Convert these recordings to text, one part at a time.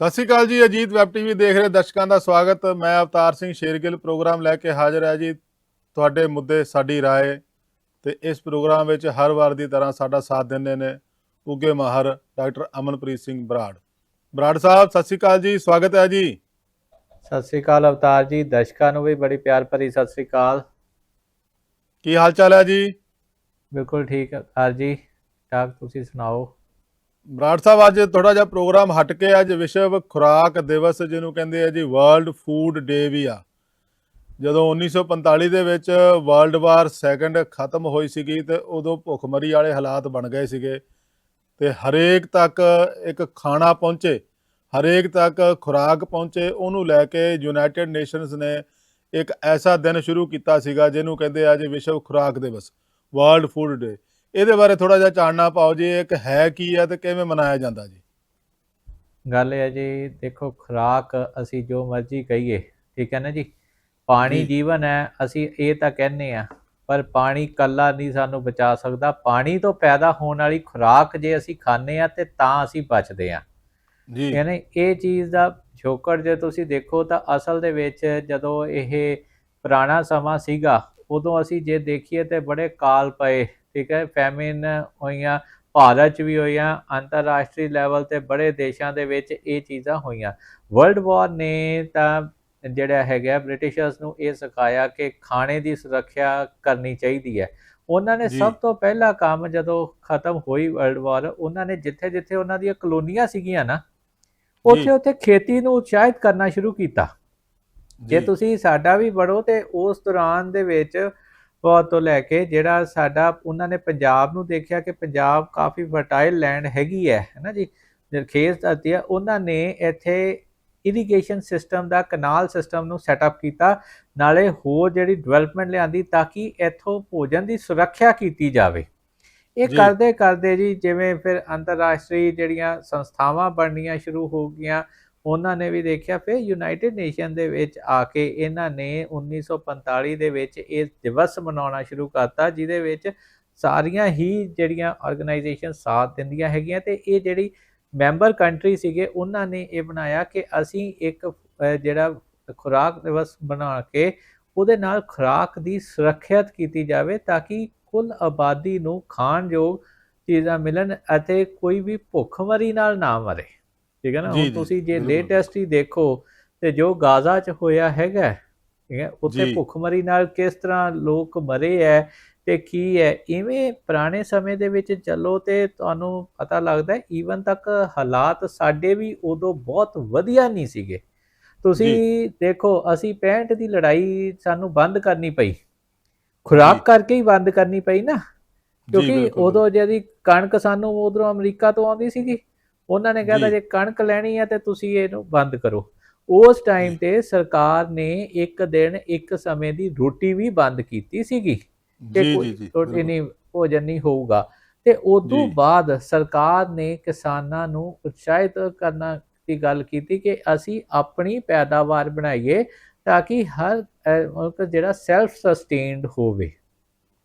ਸਤਿ ਸ਼੍ਰੀ ਅਕਾਲ ਜੀ ਅਜੀਤ ਵੈਬ ਟੀਵੀ ਦੇਖ ਰਹੇ ਦਰਸ਼ਕਾਂ ਦਾ ਸਵਾਗਤ ਮੈਂ ਅਵਤਾਰ ਸਿੰਘ ਸ਼ੇਰਗਿੱਲ ਪ੍ਰੋਗਰਾਮ ਲੈ ਕੇ ਹਾਜ਼ਰ ਹੈ ਜੀ ਤੁਹਾਡੇ ਮੁੱਦੇ ਸਾਡੀ رائے ਤੇ ਇਸ ਪ੍ਰੋਗਰਾਮ ਵਿੱਚ ਹਰ ਵਾਰ ਦੀ ਤਰ੍ਹਾਂ ਸਾਡਾ ਸਾਥ ਦਿੰਦੇ ਨੇ ਉੱਗੇ ਮਾਹਰ ਡਾਕਟਰ ਅਮਨਪ੍ਰੀਤ ਸਿੰਘ ਬਰਾੜ ਬਰਾੜ ਸਾਹਿਬ ਸਤਿ ਸ਼੍ਰੀ ਅਕਾਲ ਜੀ ਸਵਾਗਤ ਹੈ ਜੀ ਸਤਿ ਸ੍ਰੀ ਅਕਾਲ ਅਵਤਾਰ ਜੀ ਦਰਸ਼ਕਾਂ ਨੂੰ ਵੀ ਬੜੀ ਪਿਆਰ ਭਰੀ ਸਤਿ ਸ੍ਰੀ ਅਕਾਲ ਕੀ ਹਾਲ ਚਾਲ ਹੈ ਜੀ ਬਿਲਕੁਲ ਠੀਕ ਹੈ ਅਵਤਾਰ ਜੀ ਠਾਕ ਤੁਸੀਂ ਸੁਣਾਓ ਬਰਾੜ ਸਾਹਿਬ, ਅੱਜ ਥੋੜਾ ਜਿਹਾ ਪ੍ਰੋਗਰਾਮ ਹਟ ਕੇ ਅੱਜ ਵਿਸ਼ਵ ਖੁਰਾਕ ਦਿਵਸ ਜਿਹਨੂੰ ਕਹਿੰਦੇ ਆ ਜੀ ਵਰਲਡ ਫੂਡ ਡੇ ਵੀ ਆ। ਜਦੋਂ 1945 ਦੇ ਵਿੱਚ ਵਰਲਡ ਵਾਰ ਸੈਕੰਡ ਖਤਮ ਹੋਈ ਸੀਗੀ ਤੇ ਉਦੋਂ ਭੁੱਖਮਰੀ ਵਾਲੇ ਹਾਲਾਤ ਬਣ ਗਏ ਸੀਗੇ ਤੇ ਹਰੇਕ ਤੱਕ ਇੱਕ ਖਾਣਾ ਪਹੁੰਚੇ, ਹਰੇਕ ਤੱਕ ਖੁਰਾਕ ਪਹੁੰਚੇ, ਉਹਨੂੰ ਲੈ ਕੇ ਯੂਨਾਈਟਿਡ ਨੇਸ਼ਨਸ ਨੇ ਇੱਕ ਐਸਾ ਦਿਨ ਸ਼ੁਰੂ ਕੀਤਾ ਸੀਗਾ ਜਿਹਨੂੰ ਕਹਿੰਦੇ ਆ ਜੀ, ਵਿਸ਼ਵ ਖੁਰਾਕ ਦਿਵਸ ਵਰਲਡ ਫੂਡ ਡੇ ਇਹਦੇ ਬਾਰੇ ਥੋੜਾ ਜਿਹਾ ਚਾਨਣਾ ਪਾਓ ਜੀ ਇੱਕ ਹੈ ਕੀ ਹੈ ਤੇ ਕਿਵੇਂ ਮਨਾਇਆ ਜਾਂਦਾ ਜੀ? ਗੱਲ ਇਹ ਹੈ ਜੀ ਦੇਖੋ ਖੁਰਾਕ ਅਸੀਂ ਜੋ ਮਰਜ਼ੀ ਕਹੀਏ ਠੀਕ ਹੈ ਨਾ ਜੀ? ਪਾਣੀ। ਜੀਵਨ ਹੈ ਅਸੀਂ ਇਹ ਤਾਂ ਕਹਿੰਦੇ ਆ ਪਰ ਪਾਣੀ ਕੱਲਾ ਨਹੀਂ ਸਾਨੂੰ ਬਚਾ ਸਕਦਾ। ਪਾਣੀ ਤੋਂ ਪੈਦਾ ਹੋਣ ਵਾਲੀ ਖੁਰਾਕ ਜੇ ਅਸੀਂ ਖਾਂਦੇ ਆ ਤੇ ਤਾਂ ਅਸੀਂ ਬਚਦੇ ਆ ਜੀ। ਯਾਨੀ ਇਹ ਚੀਜ਼ ਦਾ ਛੋਕੜ ਜੇ ਤੁਸੀਂ ਦੇਖੋ ਤਾਂ ਅਸਲ ਦੇ ਵਿੱਚ ਜਦੋਂ ਇਹ ਪੁਰਾਣਾ ਸਮਾਂ ਸੀਗਾ ਉਦੋਂ ਅਸੀਂ ਜੇ ਦੇਖੀਏ ਤੇ ਬੜੇ ਕਾਲ ਪਏ ਠੀਕ ਹੈ ਫੈਮਿਨ ਹੋਈਆਂ ਭਾਰਤ 'ਚ ਵੀ ਹੋਈਆਂ ਅੰਤਰਰਾਸ਼ਟਰੀ ਲੈਵਲ ਤੇ ਬੜੇ ਦੇਸ਼ਾਂ ਦੇ ਵਿੱਚ ਇਹ ਚੀਜ਼ਾਂ ਹੋਈਆਂ। ਵਰਲਡ ਵਾਰ ਨੇ ਤਾਂ ਜਿਹੜਾ ਹੈਗਾ ਬ੍ਰਿਟਿਸ਼ਰਸ ਨੂੰ ਇਹ ਸਿਖਾਇਆ ਕਿ ਖਾਣੇ ਦੀ ਸੁਰੱਖਿਆ ਕਰਨੀ ਚਾਹੀਦੀ ਹੈ। ਉਹਨਾਂ ਨੇ। ਸਭ ਤੋਂ ਪਹਿਲਾ ਕੰਮ ਜਦੋਂ ਖਤਮ ਹੋਈ ਵਰਲਡ ਵਾਰ ਉਹਨਾਂ ਨੇ ਜਿੱਥੇ ਜਿੱਥੇ ਉਹਨਾਂ ਦੀਆਂ ਕਲੋਨੀਆਂ ਸੀਗੀਆਂ ਨਾ ਉੱਥੇ ਉੱਥੇ ਖੇਤੀ ਨੂੰ ਉਤਸ਼ਾਹਿਤ ਕਰਨਾ ਸ਼ੁਰੂ ਕੀਤਾ। ਜੇ ਤੁਸੀਂ ਸਾਡਾ ਵੀ ਬੜੋ ਤੇ ਉਸ ਦੌਰਾਨ ਦੇ ਵਿੱਚ ਤੋਂ ਲੈ ਕੇ ਜਿਹੜਾ ਸਾਡਾ ਉਹਨਾਂ ਨੇ ਪੰਜਾਬ ਨੂੰ ਦੇਖਿਆ ਕਿ ਪੰਜਾਬ ਕਾਫੀ ਫਰਟਾਈਲ ਲੈਂਡ ਹੈਗੀ ਹੈ ਹੈਨਾ ਜੀ ਜਰਖੇਜ਼ ਧਰਤੀ ਹੈ ਉਹਨਾਂ ਨੇ ਇੱਥੇ ਇਰੀਗੇਸ਼ਨ ਸਿਸਟਮ ਦਾ ਕਨਾਲ ਸਿਸਟਮ ਨੂੰ ਸੈਟਅਪ ਕੀਤਾ ਨਾਲੇ ਹੋਰ ਜਿਹੜੀ ਡਿਵੈਲਪਮੈਂਟ ਲਿਆਂਦੀ ਤਾਂ ਕਿ ਇੱਥੋਂ ਭੋਜਨ ਦੀ ਸੁਰੱਖਿਆ ਕੀਤੀ ਜਾਵੇ ਇਹ। ਕਰਦੇ ਕਰਦੇ ਜੀ ਜਿਵੇਂ ਫਿਰ ਅੰਤਰਰਾਸ਼ਟਰੀ ਜਿਹੜੀਆਂ ਸੰਸਥਾਵਾਂ ਬਣਨੀਆਂ ਸ਼ੁਰੂ ਹੋ ਗਈਆਂ ਉਹਨਾਂ ਨੇ ਵੀ ਦੇਖਿਆ, ਫਿਰ ਯੂਨਾਈਟਿਡ ਨੇਸ਼ਨ ਦੇ ਵਿੱਚ ਆ ਕੇ ਇਹਨਾਂ ਨੇ 1945 ਦੇ ਵਿੱਚ ਇਹ ਦਿਵਸ ਮਨਾਉਣਾ ਸ਼ੁਰੂ ਕਰਤਾ, ਜਿਹਦੇ ਵਿੱਚ ਸਾਰੀਆਂ ਹੀ ਜਿਹੜੀਆਂ ਆਰਗੇਨਾਈਜੇਸ਼ਨ ਸਾਥ ਦਿੰਦੀਆਂ ਹੈਗੀਆਂ ਤੇ ਇਹ ਜਿਹੜੀ ਮੈਂਬਰ ਕੰਟਰੀ ਸੀਗੇ, ਉਹਨਾਂ ਨੇ ਇਹ ਬਣਾਇਆ ਕਿ ਅਸੀਂ ਇੱਕ ਜਿਹੜਾ ਖੁਰਾਕ ਦਿਵਸ ਬਣਾ ਕੇ ਉਹਦੇ ਨਾਲ ਖੁਰਾਕ ਦੀ ਸੁਰੱਖਿਅਤ ਕੀਤੀ ਜਾਵੇ ਤਾਂ ਕਿ ਕੁੱਲ ਆਬਾਦੀ ਨੂੰ ਖਾਣਯੋਗ ਚੀਜ਼ਾਂ ਮਿਲਣ ਅਤੇ ਕੋਈ ਵੀ ਭੁੱਖਮਰੀ ਨਾਲ ਨਾ ਮਰੇ। ਠੀਕ ਹੈ ਨਾ ਹੁਣ ਤੁਸੀਂ ਜੇ। ਲੇਟੈਸਟ ਹੀ ਦੇਖੋ ਤੇ ਜੋ ਗਾਜ਼ਾ 'ਚ ਹੋਇਆ ਹੈਗਾ ਠੀਕ ਹੈ ਉੱਥੇ। ਭੁੱਖਮਰੀ ਨਾਲ ਕਿਸ ਤਰ੍ਹਾਂ ਲੋਕ ਮਰੇ ਹੈ ਤੇ ਕੀ ਹੈ ਇਵੇਂ ਪੁਰਾਣੇ ਸਮੇਂ ਦੇ ਵਿੱਚ ਚੱਲੋ ਤੇ ਤੁਹਾਨੂੰ ਪਤਾ ਲੱਗਦਾ ਹੈ ਈਵਨ ਤੱਕ ਹਾਲਾਤ ਸਾਡੇ ਵੀ ਉਦੋਂ ਬਹੁਤ ਵਧੀਆ ਨਹੀਂ ਸੀਗੇ ਤੁਸੀਂ ਦੇਖੋ ਅਸੀਂ 65 ਦੀ ਲੜਾਈ ਸਾਨੂੰ ਬੰਦ ਕਰਨੀ ਪਈ ਖੁਰਾਕ ਜੀ। ਕਰਕੇ ਹੀ ਬੰਦ ਕਰਨੀ ਪਈ ਨਾ ਕਿਉਂਕਿ। ਉਦੋਂ ਜਿਹੜੀ ਕਣਕ ਸਾਨੂੰ ਉਧਰੋਂ ਅਮਰੀਕਾ ਤੋਂ ਆਉਂਦੀ ਸੀਗੀ ਉਹਨਾਂ ਨੇ ਕਹਿੰਦਾ ਜੀ। ਕਣਕ ਲੈਣੀ ਹੈ ਤੇ ਤੁਸੀਂ ਇਹਨੂੰ ਬੰਦ ਕਰੋ। ਉਸ ਟਾਈਮ ਤੇ ਸਰਕਾਰ ਨੇ ਇੱਕ ਦਿਨ ਇੱਕ ਸਮੇਂ ਦੀ ਰੋਟੀ ਵੀ ਬੰਦ ਕੀਤੀ ਸੀਗੀ ਜੀ ਜੀ ਜੀ ਰੋਟੀ। ਨਹੀਂ ਭੋਜਨ ਨਹੀਂ ਹੋਊਗਾ। ਤੇ ਉਦੋਂ ਜੀ। ਬਾਅਦ ਸਰਕਾਰ ਨੇ ਕਿਸਾਨਾਂ ਨੂੰ ਉਤਸ਼ਾਹਿਤ ਕਰਨਾ ਦੀ ਗੱਲ ਕੀਤੀ ਕਿ ਅਸੀਂ ਆਪਣੀ ਪੈਦਾਵਾਰ ਬਣਾਈਏ ਤਾਂ ਕਿ ਹਰ ਮੁਲਕ ਜਿਹੜਾ ਸੈਲਫ ਸਸਟੇਨਡ ਹੋਵੇ।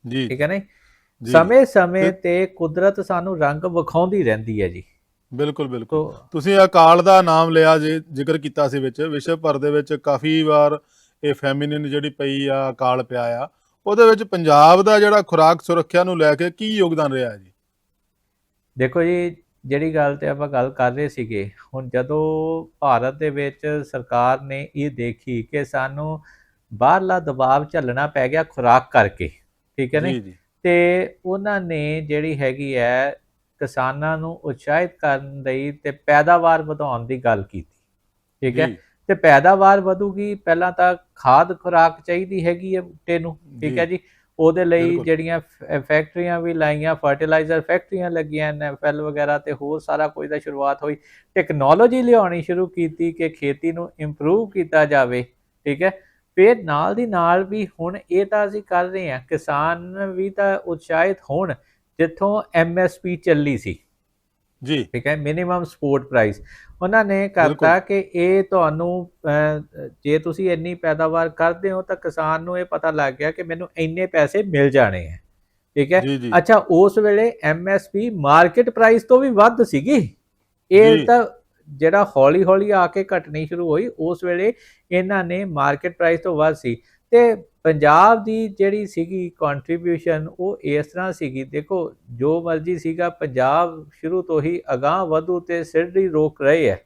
ਜੀ। ਠੀਕ ਹੈ ਨਾ ਜੀ, ਸਮੇਂ ਸਮੇਂ ਤੇ- ਤੇ ਕੁਦਰਤ ਸਾਨੂੰ ਰੰਗ ਵਿਖਾਉਂਦੀ ਰਹਿੰਦੀ ਹੈ ਜੀ। ਬਿਲਕੁਲ ਬਿਲਕੁਲ। ਤੁਸੀਂ ਅਕਾਲ ਦਾ ਨਾਮ ਲਿਆ ਜੀ ਜ਼ਿਕਰ ਕੀਤਾ ਸੀ ਵਿੱਚ ਵਿਸ਼ਵ ਭਰ ਦੇ ਵਿੱਚ ਕਾਫੀ ਵਾਰ ਇਹ ਫੈਮਿਨਿਨ ਜਿਹੜੀ ਪਈ ਆ ਅਕਾਲ ਪਿਆ ਆ। ਉਹਦੇ ਵਿੱਚ ਪੰਜਾਬ ਦਾ ਜਿਹੜਾ ਖੁਰਾਕ ਸੁਰੱਖਿਆ ਨੂੰ ਲੈ ਕੇ ਕੀ ਯੋਗਦਾਨ ਰਿਹਾ ਜੀ? ਦੇਖੋ ਜੀ ਜਿਹੜੀ ਗੱਲ ਤੇ ਆਪਾਂ ਗੱਲ ਕਰ ਰਹੇ ਸੀਗੇ ਹੁਣ ਜਦੋਂ ਭਾਰਤ ਦੇ ਵਿੱਚ ਸਰਕਾਰ ਨੇ ਇਹ ਦੇਖੀ ਕਿ ਸਾਨੂੰ ਬਾਹਰਲਾ ਦਬਾਅ ਝੱਲਣਾ ਪੈ ਗਿਆ ਖੁਰਾਕ ਕਰਕੇ ਠੀਕ ਹੈ ਨਾ ਤੇ ਉਹਨਾਂ ਨੇ ਜਿਹੜੀ ਹੈਗੀ ਹੈ ਕਿਸਾਨਾਂ ਨੂੰ ਉਤਸ਼ਾਹਿਤ ਕਰਨ ਲਈ ਤੇ ਪੈਦਾਵਾਰ ਵਧਾਉਣ ਦੀ ਗੱਲ ਕੀਤੀ ਠੀਕ ਹੈ? ਤੇ ਪੈਦਾਵਾਰ ਵਧੂਗੀ ਪਹਿਲਾਂ ਤਾਂ ਖਾਦ ਖੁਰਾਕ ਚਾਹੀਦੀ ਹੈਗੀ ਹੈ ਬੂਟੇ ਨੂੰ ਠੀਕ। ਹੈ ਜੀ। ਉਹਦੇ ਲਈ। ਜਿਹੜੀਆਂ ਫੈਕਟਰੀਆਂ ਵੀ ਲਾਈਆਂ ਫਰਟੀਲਾਈਜ਼ਰ ਫੈਕਟਰੀਆਂ ਲੱਗੀਆਂ ਐਨਐਫਐਲ ਵਗੈਰਾ ਤੇ ਹੋਰ ਸਾਰਾ ਕੁਝ ਦਾ ਸ਼ੁਰੂਆਤ ਹੋਈ। ਟੈਕਨੋਲੋਜੀ ਲਿਆਉਣੀ ਸ਼ੁਰੂ ਕੀਤੀ ਕਿ ਖੇਤੀ ਨੂੰ ਇੰਪਰੂਵ ਕੀਤਾ ਜਾਵੇ ਠੀਕ ਹੈ? ਫਿਰ ਨਾਲ ਦੀ ਨਾਲ ਵੀ ਹੁਣ ਇਹ ਤਾਂ ਅਸੀਂ ਕਰ ਰਹੇ ਹਾਂ ਕਿਸਾਨ ਵੀ ਤਾਂ ਉਤਸ਼ਾਹਿਤ ਹੋਣ ਜਿੱਥੋਂ ਐਮਐਸਪੀ ਚੱਲੀ ਸੀ। ਜੀ। ਠੀਕ ਹੈ ਮਿਨੀਮਮ ਸਪੋਰਟ ਪ੍ਰਾਈਸ ਉਹਨਾਂ ਨੇ ਕਰਤਾ ਕਿ ਇਹ ਤੁਹਾਨੂੰ ਜੇ ਤੁਸੀਂ ਇੰਨੀ ਪੈਦਾਵਾਰ ਕਰਦੇ ਹੋ ਤਾਂ ਕਿਸਾਨ ਨੂੰ ਇਹ ਪਤਾ ਲੱਗ ਗਿਆ ਕਿ ਮੈਨੂੰ ਇੰਨੇ ਪੈਸੇ ਮਿਲ ਜਾਣੇ ਹੈ। ਠੀਕ ਹੈ? ਅੱਛਾ ਉਸ ਵੇਲੇ ਐਮਐਸਪੀ ਮਾਰਕੀਟ ਪ੍ਰਾਈਸ ਤੋਂ ਵੀ ਵੱਧ ਸੀਗੀ। ਇਹ। ਤਾਂ ਜਿਹੜਾ ਹੌਲੀ ਹੌਲੀ ਆ ਕੇ ਘਟਣੀ ਸ਼ੁਰੂ ਹੋਈ ਉਸ ਵੇਲੇ ਇਹਨਾਂ ਨੇ ਮਾਰਕੀਟ ਪ੍ਰਾਈਸ ਤੋਂ ਵੱਧ ਸੀ। ਤੇ ਪੰਜਾਬ ਦੀ ਜਿਹੜੀ ਸੀਗੀ ਕੰਟਰੀਬਿਊਸ਼ਨ ਉਹ ਇਸ ਤਰ੍ਹਾਂ ਸੀਗੀ ਦੇਖੋ ਜੋ ਮਰਜ਼ੀ ਸੀਗਾ ਪੰਜਾਬ ਸ਼ੁਰੂ ਤੋਂ ਹੀ ਅਗਾਹ ਵਧੂ ਤੇ ਸਿਰੜੀ ਰੋਕ ਰਹੇ ਹੈ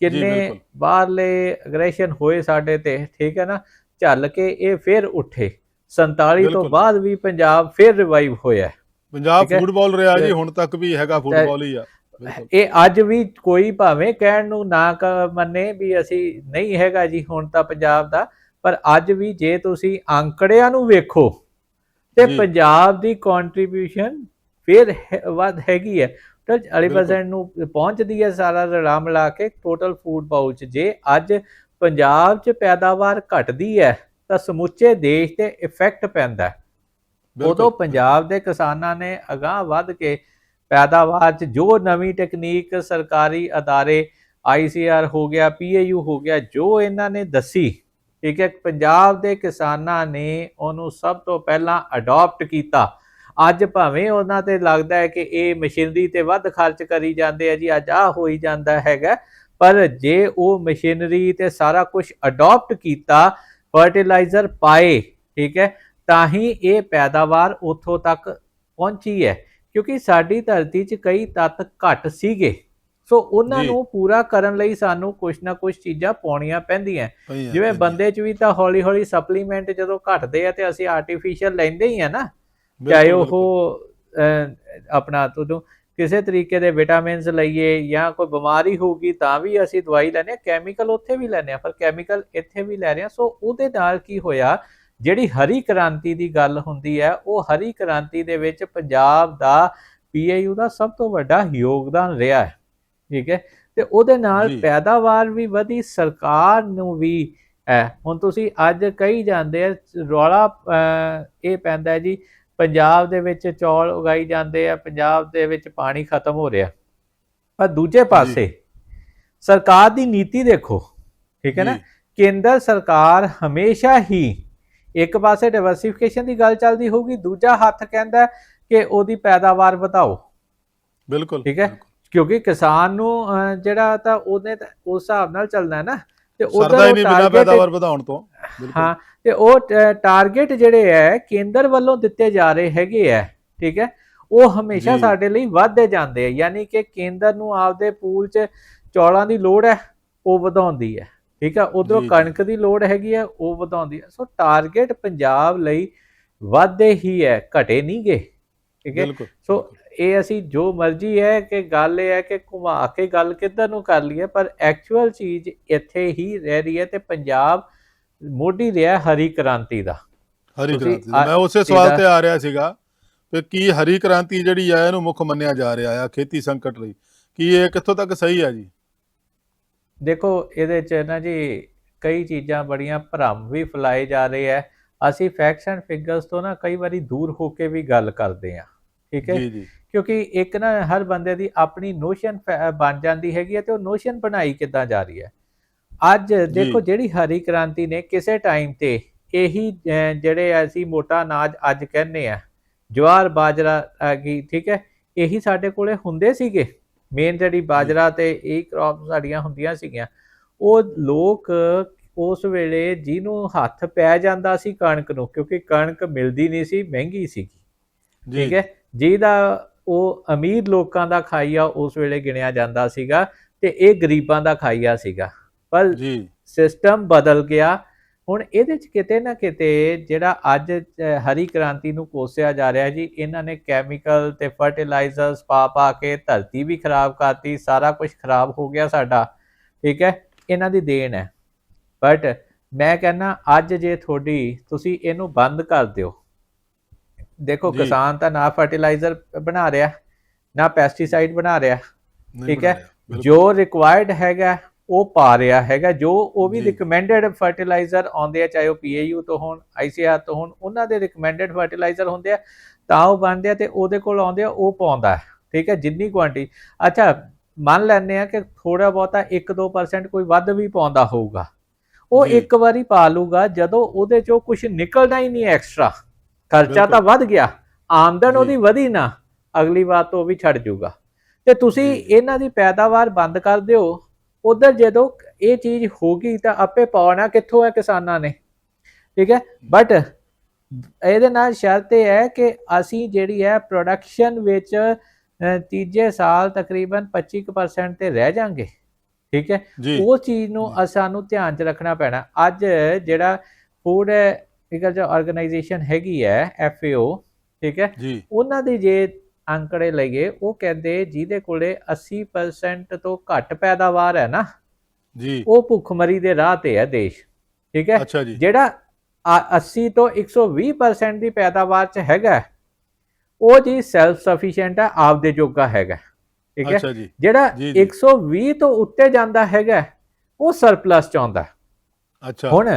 ਕਿੰਨੇ। ਬਾਹਰਲੇ ਅਗਰੈਸ਼ਨ ਹੋਏ ਸਾਡੇ ਤੇ ਠੀਕ ਹੈ ਨਾ ਝੱਲ ਕੇ ਇਹ ਫਿਰ ਉੱਠੇ 47 ਤੋਂ। ਬਾਅਦ ਵੀ ਪੰਜਾਬ ਫਿਰ ਰਿਵਾਈਵ ਹੋਇਆ। ਪੰਜਾਬ। ਫੁੱਟਬਾਲ ਰਿਹਾ ਜੀ ਹੁਣ ਤੱਕ ਵੀ ਹੈਗਾ ਫੁੱਟਬਾਲ ਹੀ ਆ ਇਹ ਅੱਜ ਵੀ ਕੋਈ ਭਾਵੇਂ ਕਹਿਣ ਨੂੰ ਨਾ ਮੰਨੇ ਵੀ ਅਸੀਂ ਨਹੀਂ ਹੈਗਾ ਜੀ ਹੁਣ ਤਾਂ ਪੰਜਾਬ ਦਾ ਪਰ ਅੱਜ ਵੀ ਜੇ ਤੁਸੀਂ ਅੰਕੜਿਆਂ ਨੂੰ ਵੇਖੋ ਤੇ। ਪੰਜਾਬ ਦੀ ਕੰਟਰੀਬਿਊਸ਼ਨ ਫਿਰ ਵੱਧ ਹੈਗੀ ਹੈ 40% ਬਿਲਕੁਲ। ਨੂੰ ਪਹੁੰਚਦੀ ਹੈ ਸਾਰਾ ਰਲਾ ਮਿਲਾ ਕੇ ਟੋਟਲ ਫੂਡ ਪਾਊਚ ਜੇ ਅੱਜ ਪੰਜਾਬ 'ਚ ਪੈਦਾਵਾਰ ਘਟਦੀ ਹੈ ਤਾਂ ਸਮੁੱਚੇ ਦੇਸ਼ ਤੇ ਇਫੈਕਟ ਪੈਂਦਾ ਹੈ। ਉਦੋਂ ਪੰਜਾਬ ਦੇ ਕਿਸਾਨਾਂ ਨੇ ਅਗਾਹ ਵੱਧ ਕੇ ਪੈਦਾਵਾਰ 'ਚ ਜੋ ਨਵੀਂ ਟੈਕਨੀਕ ਸਰਕਾਰੀ ਅਦਾਰੇ ਆਈਸੀਆਰ ਹੋ ਗਿਆ ਪੀਏਯੂ ਹੋ ਗਿਆ ਜੋ ਇਹਨਾਂ ਨੇ ਦੱਸੀ ਠੀਕ ਹੈ, ਪੰਜਾਬ ਦੇ ਕਿਸਾਨਾਂ ਨੇ ਉਹਨੂੰ ਸਭ ਤੋਂ ਪਹਿਲਾਂ ਅਡਾਪਟ ਕੀਤਾ। ਅੱਜ ਭਾਵੇਂ ਉਹਨਾਂ ਤੇ ਲੱਗਦਾ ਹੈ ਕਿ ਇਹ ਮਸ਼ੀਨਰੀ ਤੇ ਵੱਧ ਖਰਚ ਕਰੀ ਜਾਂਦੇ ਆ ਜੀ, ਅੱਜ ਆ ਹੋਈ ਜਾਂਦਾ ਹੈਗਾ। ਪਰ ਜੇ ਉਹ ਮਸ਼ੀਨਰੀ ਤੇ ਸਾਰਾ ਕੁਝ ਅਡਾਪਟ ਕੀਤਾ ਫਰਟੀਲਾਈਜ਼ਰ ਪਾਏ, ਠੀਕ ਹੈ, ਤਾਂ ਹੀ ਇਹ ਪੈਦਾਵਾਰ ਉੱਥੋਂ ਤੱਕ ਪਹੁੰਚੀ ਹੈ। ਕਿਉਂਕਿ ਸਾਡੀ ਧਰਤੀ 'ਚ ਕਈ ਤੱਤ ਘੱਟ ਸੀਗੇ। ਸੋ ਉਹਨਾਂ। ਨੂੰ ਪੂਰਾ ਕਰਨ ਲਈ ਸਾਨੂੰ ਕੁਝ ਨਾ ਕੁਝ ਚੀਜ਼ਾਂ ਪਾਉਣੀਆਂ ਪੈਂਦੀਆਂ ਜਿਵੇਂ। ਬੰਦੇ 'ਚ ਵੀ ਤਾਂ ਹੌਲੀ ਹੌਲੀ ਸਪਲੀਮੈਂਟ ਜਦੋਂ ਘਟਦੇ ਆ ਤੇ ਅਸੀਂ ਆਰਟੀਫੀਸ਼ੀਅਲ ਲੈਂਦੇ ਹੀ ਆ ਨਾ ਚਾਹੇ। ਉਹ ਆਪਣਾ ਤੁਹਾਨੂੰ ਕਿਸੇ ਤਰੀਕੇ ਦੇ ਵਿਟਾਮਿਨਸ ਲਈਏ ਜਾਂ ਕੋਈ ਬਿਮਾਰੀ ਹੋਊਗੀ ਤਾਂ ਵੀ ਅਸੀਂ ਦਵਾਈ ਲੈਨੇ ਆ ਕੈਮੀਕਲ ਉੱਥੇ ਵੀ ਲੈਨੇ ਆ ਪਰ ਕੈਮੀਕਲ ਇੱਥੇ ਵੀ ਲੈ ਰਹੇ ਆ ਸੋ ਉਹਦੇ ਨਾਲ ਕੀ ਹੋਇਆ ਜਿਹੜੀ ਹਰੀ ਕ੍ਰਾਂਤੀ ਦੀ ਗੱਲ ਹੁੰਦੀ ਹੈ ਉਹ ਹਰੀ ਕ੍ਰਾਂਤੀ ਦੇ ਵਿੱਚ ਪੰਜਾਬ ਦਾ ਪੀਏਯੂ ਦਾ ਸਭ ਤੋਂ ਵੱਡਾ ਯੋਗਦਾਨ ਰਿਹਾ ਹੈ ਠੀਕ ਹੈ? ਤੇ ਉਹਦੇ ਨਾਲ। ਪੈਦਾਵਾਰ ਵੀ ਵਧੀ ਸਰਕਾਰ ਨੂੰ ਵੀ ਹੈ ਹੁਣ ਤੁਸੀਂ ਅੱਜ ਕਹੀ ਜਾਂਦੇ ਆ ਰੌਲਾ ਇਹ ਪੈਂਦਾ ਜੀ ਪੰਜਾਬ ਦੇ ਵਿੱਚ ਚੌਲ ਉਗਾਈ ਜਾਂਦੇ ਆ ਪੰਜਾਬ ਦੇ ਵਿੱਚ ਪਾਣੀ ਖਤਮ ਹੋ ਰਿਹਾ। ਪਰ ਦੂਜੇ ਪਾਸੇ ਸਰਕਾਰ ਦੀ ਨੀਤੀ ਦੇਖੋ ਠੀਕ ਹੈ ਨਾ? ਕੇਂਦਰ ਸਰਕਾਰ ਹਮੇਸ਼ਾ ਹੀ ਇੱਕ ਪਾਸੇ ਡਾਈਵਰਸਿਫਿਕੇਸ਼ਨ ਦੀ ਗੱਲ ਚੱਲਦੀ ਹੋਊਗੀ ਦੂਜਾ ਹੱਥ ਕਹਿੰਦਾ ਕਿ ਉਹਦੀ ਪੈਦਾਵਾਰ ਵਧਾਓ। ਬਿਲਕੁਲ ਠੀਕ ਹੈ। ਕਿਉਂਕਿ ਕਿਸਾਨ ਨੂੰ ਜਿਹੜਾ ਤਾਂ ਉਹਨੇ ਤਾਂ ਉਸ ਹਿਸਾਬ ਨਾਲ ਚੱਲਣਾ ਹੈ ਨਾ ਤੇ ਉਹਦਾ ਹੀ ਨਹੀਂ ਬਿਨਾ target- ਪੈਦਾਵਾਰ ਵਧਾਉਣ ਤੋਂ ਹਾਂ ਤੇ ਉਹ ਟਾਰਗੇਟ ਜਿਹੜੇ ਹੈ ਕੇਂਦਰ ਵੱਲੋਂ ਦਿੱਤੇ ਜਾ ਰਹੇ ਹੈਗੇ ਆ ਠੀਕ ਹੈ ਉਹ ਹਮੇਸ਼ਾ। ਸਾਡੇ ਲਈ ਵਧਦੇ ਜਾਂਦੇ ਆ ਯਾਨੀ ਕਿ ਕੇਂਦਰ ਨੂੰ ਆਪਦੇ ਪੂਲ 'ਚ ਚੌਲਾਂ ਦੀ ਲੋੜ ਹੈ ਉਹ ਵਧਾਉਂਦੀ ਹੈ ਠੀਕ ਹੈ ਉਧਰੋਂ। ਕਣਕ ਦੀ ਲੋੜ ਹੈਗੀ ਹੈ ਉਹ ਵਧਾਉਂਦੀ ਹੈ ਸੋ ਟਾਰਗੇਟ ਪੰਜਾਬ ਲਈ ਵਧਦੇ ਹੀ ਹੈ ਘਟੇ ਨਹੀਂ ਗੇ ਠੀਕ ਹੈ ਸੋ ਇਹ ਅਸੀਂ ਜੋ ਮਰਜ਼ੀ ਹੈ ਕਿ ਗੱਲ ਇਹ ਹੈ ਕਿ ਘੁਮਾ ਕੇ ਗੱਲ ਕਿੱਧਰ ਨੂੰ ਕਰ ਲਈਏ ਪਰ ਐਕਚੁਅਲ ਚੀਜ਼ ਇੱਥੇ ਹੀ ਰਹਿ ਰਹੀ ਹੈ ਤੇ ਪੰਜਾਬ ਮੋਢੀ ਰਿਹਾ ਹਰੀ ਕ੍ਰਾਂਤੀ ਦਾ। ਹਰੀ ਕ੍ਰਾਂਤੀ ਮੈਂ ਉਸੇ ਸਵਾਲ ਤੇ ਆ ਰਿਹਾ ਸੀਗਾ ਕਿ ਕੀ ਹਰੀ ਕ੍ਰਾਂਤੀ ਜਿਹੜੀ ਆ ਇਹਨੂੰ ਮੁੱਖ ਮੰਨਿਆ ਜਾ ਰਿਹਾ ਆ ਖੇਤੀ ਸੰਕਟ ਲਈ। ਕੀ ਇਹ ਕਿੱਥੋਂ ਤੱਕ ਸਹੀ ਆ ਜੀ? ਦੇਖੋ ਇਹਦੇ ਚ ਨਾ ਜੀ ਕਈ ਚੀਜ਼ਾਂ ਬੜੀਆਂ ਭਰਮ ਵੀ ਫੈਲਾਏ ਜਾ ਰਹੇ ਆ। ਅਸੀਂ ਫੈਕਟਸ ਐਂਡ ਫਿਗਰਸ ਤੋਂ ਨਾ ਕਈ ਵਾਰੀ ਦੂਰ ਹੋ ਕੇ ਵੀ ਗੱਲ ਕਰਦੇ ਆ। ਠੀਕ ਹੈ? ਜੀ ਜੀ। ਕਿਉਂਕਿ ਇੱਕ ਨਾ ਹਰ ਬੰਦੇ ਦੀ ਆਪਣੀ ਨੋਸ਼ਨ ਬਣ ਜਾਂਦੀ ਹੈਗੀ ਹੈ ਤੇ ਉਹ ਨੋਸ਼ਨ ਬਣਾਈ ਕਿੱਦਾਂ ਜਾ ਰਹੀ ਹੈ? ਅੱਜ ਦੇਖੋ ਜਿਹੜੀ ਹਰੀ ਕ੍ਰਾਂਤੀ ਨੇ ਕਿਸੇ ਟਾਈਮ ਤੇ ਇਹੀ ਜਿਹੜੇ ਅਸੀਂ ਮੋਟਾ ਅਨਾਜ ਅੱਜ ਕਹਿੰਦੇ ਆ ਜਵਾਰ ਬਾਜਰਾ ਗਈ ਠੀਕ ਹੈ? ਇਹੀ ਸਾਡੇ ਕੋਲੇ ਹੁੰਦੇ ਸੀਗੇ। ਮੇਨ ਜਿਹੜੀ ਬਾਜਰਾ ਤੇ ਇਹ ਕ੍ਰੌਪ ਸਾਡੀਆਂ ਹੁੰਦੀਆਂ ਸੀਗੀਆਂ। ਉਹ ਲੋਕ ਉਸ ਵੇਲੇ ਜਿਹਨੂੰ ਹੱਥ ਪੈ ਜਾਂਦਾ ਸੀ ਕਣਕ ਨੂੰ ਕਿਉਂਕਿ ਕਣਕ ਮਿਲਦੀ ਨਹੀਂ ਸੀ ਮਹਿੰਗੀ ਜੀ। ਠੀਕ ਹੈ? ਜਿਹਦਾ ਉਹ ਅਮੀਰ ਲੋਕਾਂ ਦਾ ਖਾਈਆ ਉਸ ਵੇਲੇ ਗਿਣਿਆ ਜਾਂਦਾ ਸੀਗਾ ਤੇ ਇਹ ਗਰੀਬਾਂ ਦਾ ਖਾਈਆ ਸੀਗਾ। ਪਰ ਜੀ। ਸਿਸਟਮ ਬਦਲ ਗਿਆ। ਹੁਣ ਇਹਦੇ ਚ ਕਿਤੇ ਨਾ ਕਿਤੇ ਜਿਹੜਾ ਅੱਜ ਹਰੀ ਕ੍ਰਾਂਤੀ ਨੂੰ ਕੋਸਿਆ ਜਾ ਰਿਹਾ ਜੀ ਇਹਨਾਂ ਨੇ ਕੈਮੀਕਲ ਤੇ ਫਰਟੀਲਾਈਜ਼ਰਸ ਪਾ ਪਾ ਕੇ ਧਰਤੀ ਵੀ ਖਰਾਬ ਕਰਤੀ ਸਾਰਾ ਕੁਝ ਖਰਾਬ ਹੋ ਗਿਆ ਸਾਡਾ ਠੀਕ ਹੈ? ਇਹਨਾਂ ਦੀ ਦੇਣ ਹੈ। ਬਟ ਮੈਂ ਕਹਿੰਨਾ ਅੱਜ ਜੇ ਤੁਹਾਡੀ ਤੁਸੀਂ ਇਹਨੂੰ ਬੰਦ ਕਰ ਦਿਓ। ਦੇਖੋ। ਕਿਸਾਨ ਤਾਂ ਨਾ ਫਰਟੀਲਾਈਜ਼ਰ ਬਣਾ ਰਿਹਾ ਨਾ ਪੈਸਟੀਸਾਈਡ ਬਣਾ ਰਿਹਾ ਠੀਕ ਹੈ। ਜੋ ਰਿਕੁਆਇਰਡ ਹੈਗਾ ਉਹ ਪਾ ਰਿਹਾ ਹੈਗਾ ਜੋ ਉਹ ਵੀ ਜੀ। ਰਿਕਮੈਂਡਡ ਫਰਟੀਲਾਈਜ਼ਰ ਆਉਂਦੇ ਆ ਚਾਹੇ ਉਹ ਪੀਏਯੂ ਤੋਂ ਹੋਣ ਆਈਸੀਆਰ ਤੋਂ ਹੋਣ ਉਹਨਾਂ ਦੇ ਰਿਕਮੈਂਡਡ ਫਰਟੀਲਾਈਜ਼ਰ ਹੁੰਦੇ ਆ ਤਾਂ ਉਹ ਬਣਦੇ ਆ ਤੇ ਉਹਦੇ ਕੋਲ ਆਉਂਦੇ ਆ ਉਹ ਪਾਉਂਦਾ ਠੀਕ ਹੈ ਜਿੰਨੀ ਕੁਆਂਟੀ ਅੱਛਾ ਮੰਨ ਲੈਂਦੇ ਆ ਕਿ ਥੋੜਾ ਬਹੁਤਾ 1-2% ਕੋਈ ਵੱਧ ਵੀ ਪਾਉਂਦਾ ਹੋਊਗਾ ਉਹ। ਇੱਕ ਵਾਰੀ ਪਾ ਲੂਗਾ ਜਦੋਂ ਉਹਦੇ ਚੋਂ ਕੁਝ ਨਿਕਲਣਾ ਹੀ ਨਹੀਂ ਐਕਸਟਰਾ ਖਰਚਾ ਤਾਂ। ਵੱਧ ਗਿਆ ਆਮਦਨ। ਉਹਦੀ ਵਧੀ ਨਾ ਅਗਲੀ ਵਾਰ ਤੋਂ ਉਹ ਵੀ ਛੱਡ ਜੂਗਾ ਤੇ ਤੁਸੀਂ। ਇਹਨਾਂ ਦੀ ਪੈਦਾਵਾਰ ਬੰਦ ਕਰ ਦਿਓ ਉਧਰ ਜਦੋਂ ਇਹ ਚੀਜ਼ ਹੋ ਗਈ ਤਾਂ ਆਪੇ ਪਾਉਣਾ ਕਿੱਥੋਂ ਹੈ ਕਿਸਾਨਾਂ ਨੇ ਠੀਕ ਹੈ ਬਟ ਇਹਦੇ ਨਾਲ ਸ਼ਰਤ ਇਹ ਹੈ ਕਿ ਅਸੀਂ ਜਿਹੜੀ ਹੈ ਪ੍ਰੋਡਕਸ਼ਨ ਵਿੱਚ ਤੀਜੇ ਸਾਲ ਤਕਰੀਬਨ 25% ਤੇ ਰਹਿ ਜਾਾਂਗੇ ਠੀਕ ਹੈ ਉਹ ਚੀਜ਼ ਨੂੰ ਸਾਨੂੰ ਧਿਆਨ 'ਚ ਰੱਖਣਾ ਪੈਣਾ ਅੱਜ ਜਿਹੜਾ ਫੂਡ ਐਗਰੀਕਲਚਰ ਆਰਗੇਨਾਈਜੇਸ਼ਨ ਹੈਗੀ ਹੈ FAO ਠੀਕ ਹੈ? ਜੀ। ਉਹਨਾਂ ਦੇ ਜੇ ਅੰਕੜੇ ਲਈਏ ਉਹ ਕਹਿੰਦੇ ਜਿਹਦੇ ਕੋਲੇ 80% ਤੋਂ ਘੱਟ ਪੈਦਾਵਾਰ ਹੈ ਨਾ ਜੀ। ਉਹ ਭੁੱਖਮਰੀ ਦੇ ਰਾਹ ਤੇ ਹੈ ਦੇਸ਼ ਠੀਕ ਹੈ? ਜੀ। ਜਿਹੜਾ ਆ- 80 ਤੋਂ 120% ਦੀ ਪੈਦਾਵਾਰ ਚ ਹੈਗਾ ਉਹ ਜੀ ਸੈਲਫ ਸਫੀਸ਼ੀਐਂਟ ਹੈ ਆਪਦੇ ਜੋਗਾ ਹੈਗਾ ਠੀਕ ਹੈ? ਜੀ। ਜਿਹੜਾ ਜੀ, ਜੀ। 120 ਤੋਂ ਉੱਤੇ ਜਾਂਦਾ ਹੈਗਾ ਉਹ ਸਰਪਲਸ ਚ ਆਉਂਦਾ। ਅੱਛਾ। ਹੁਣ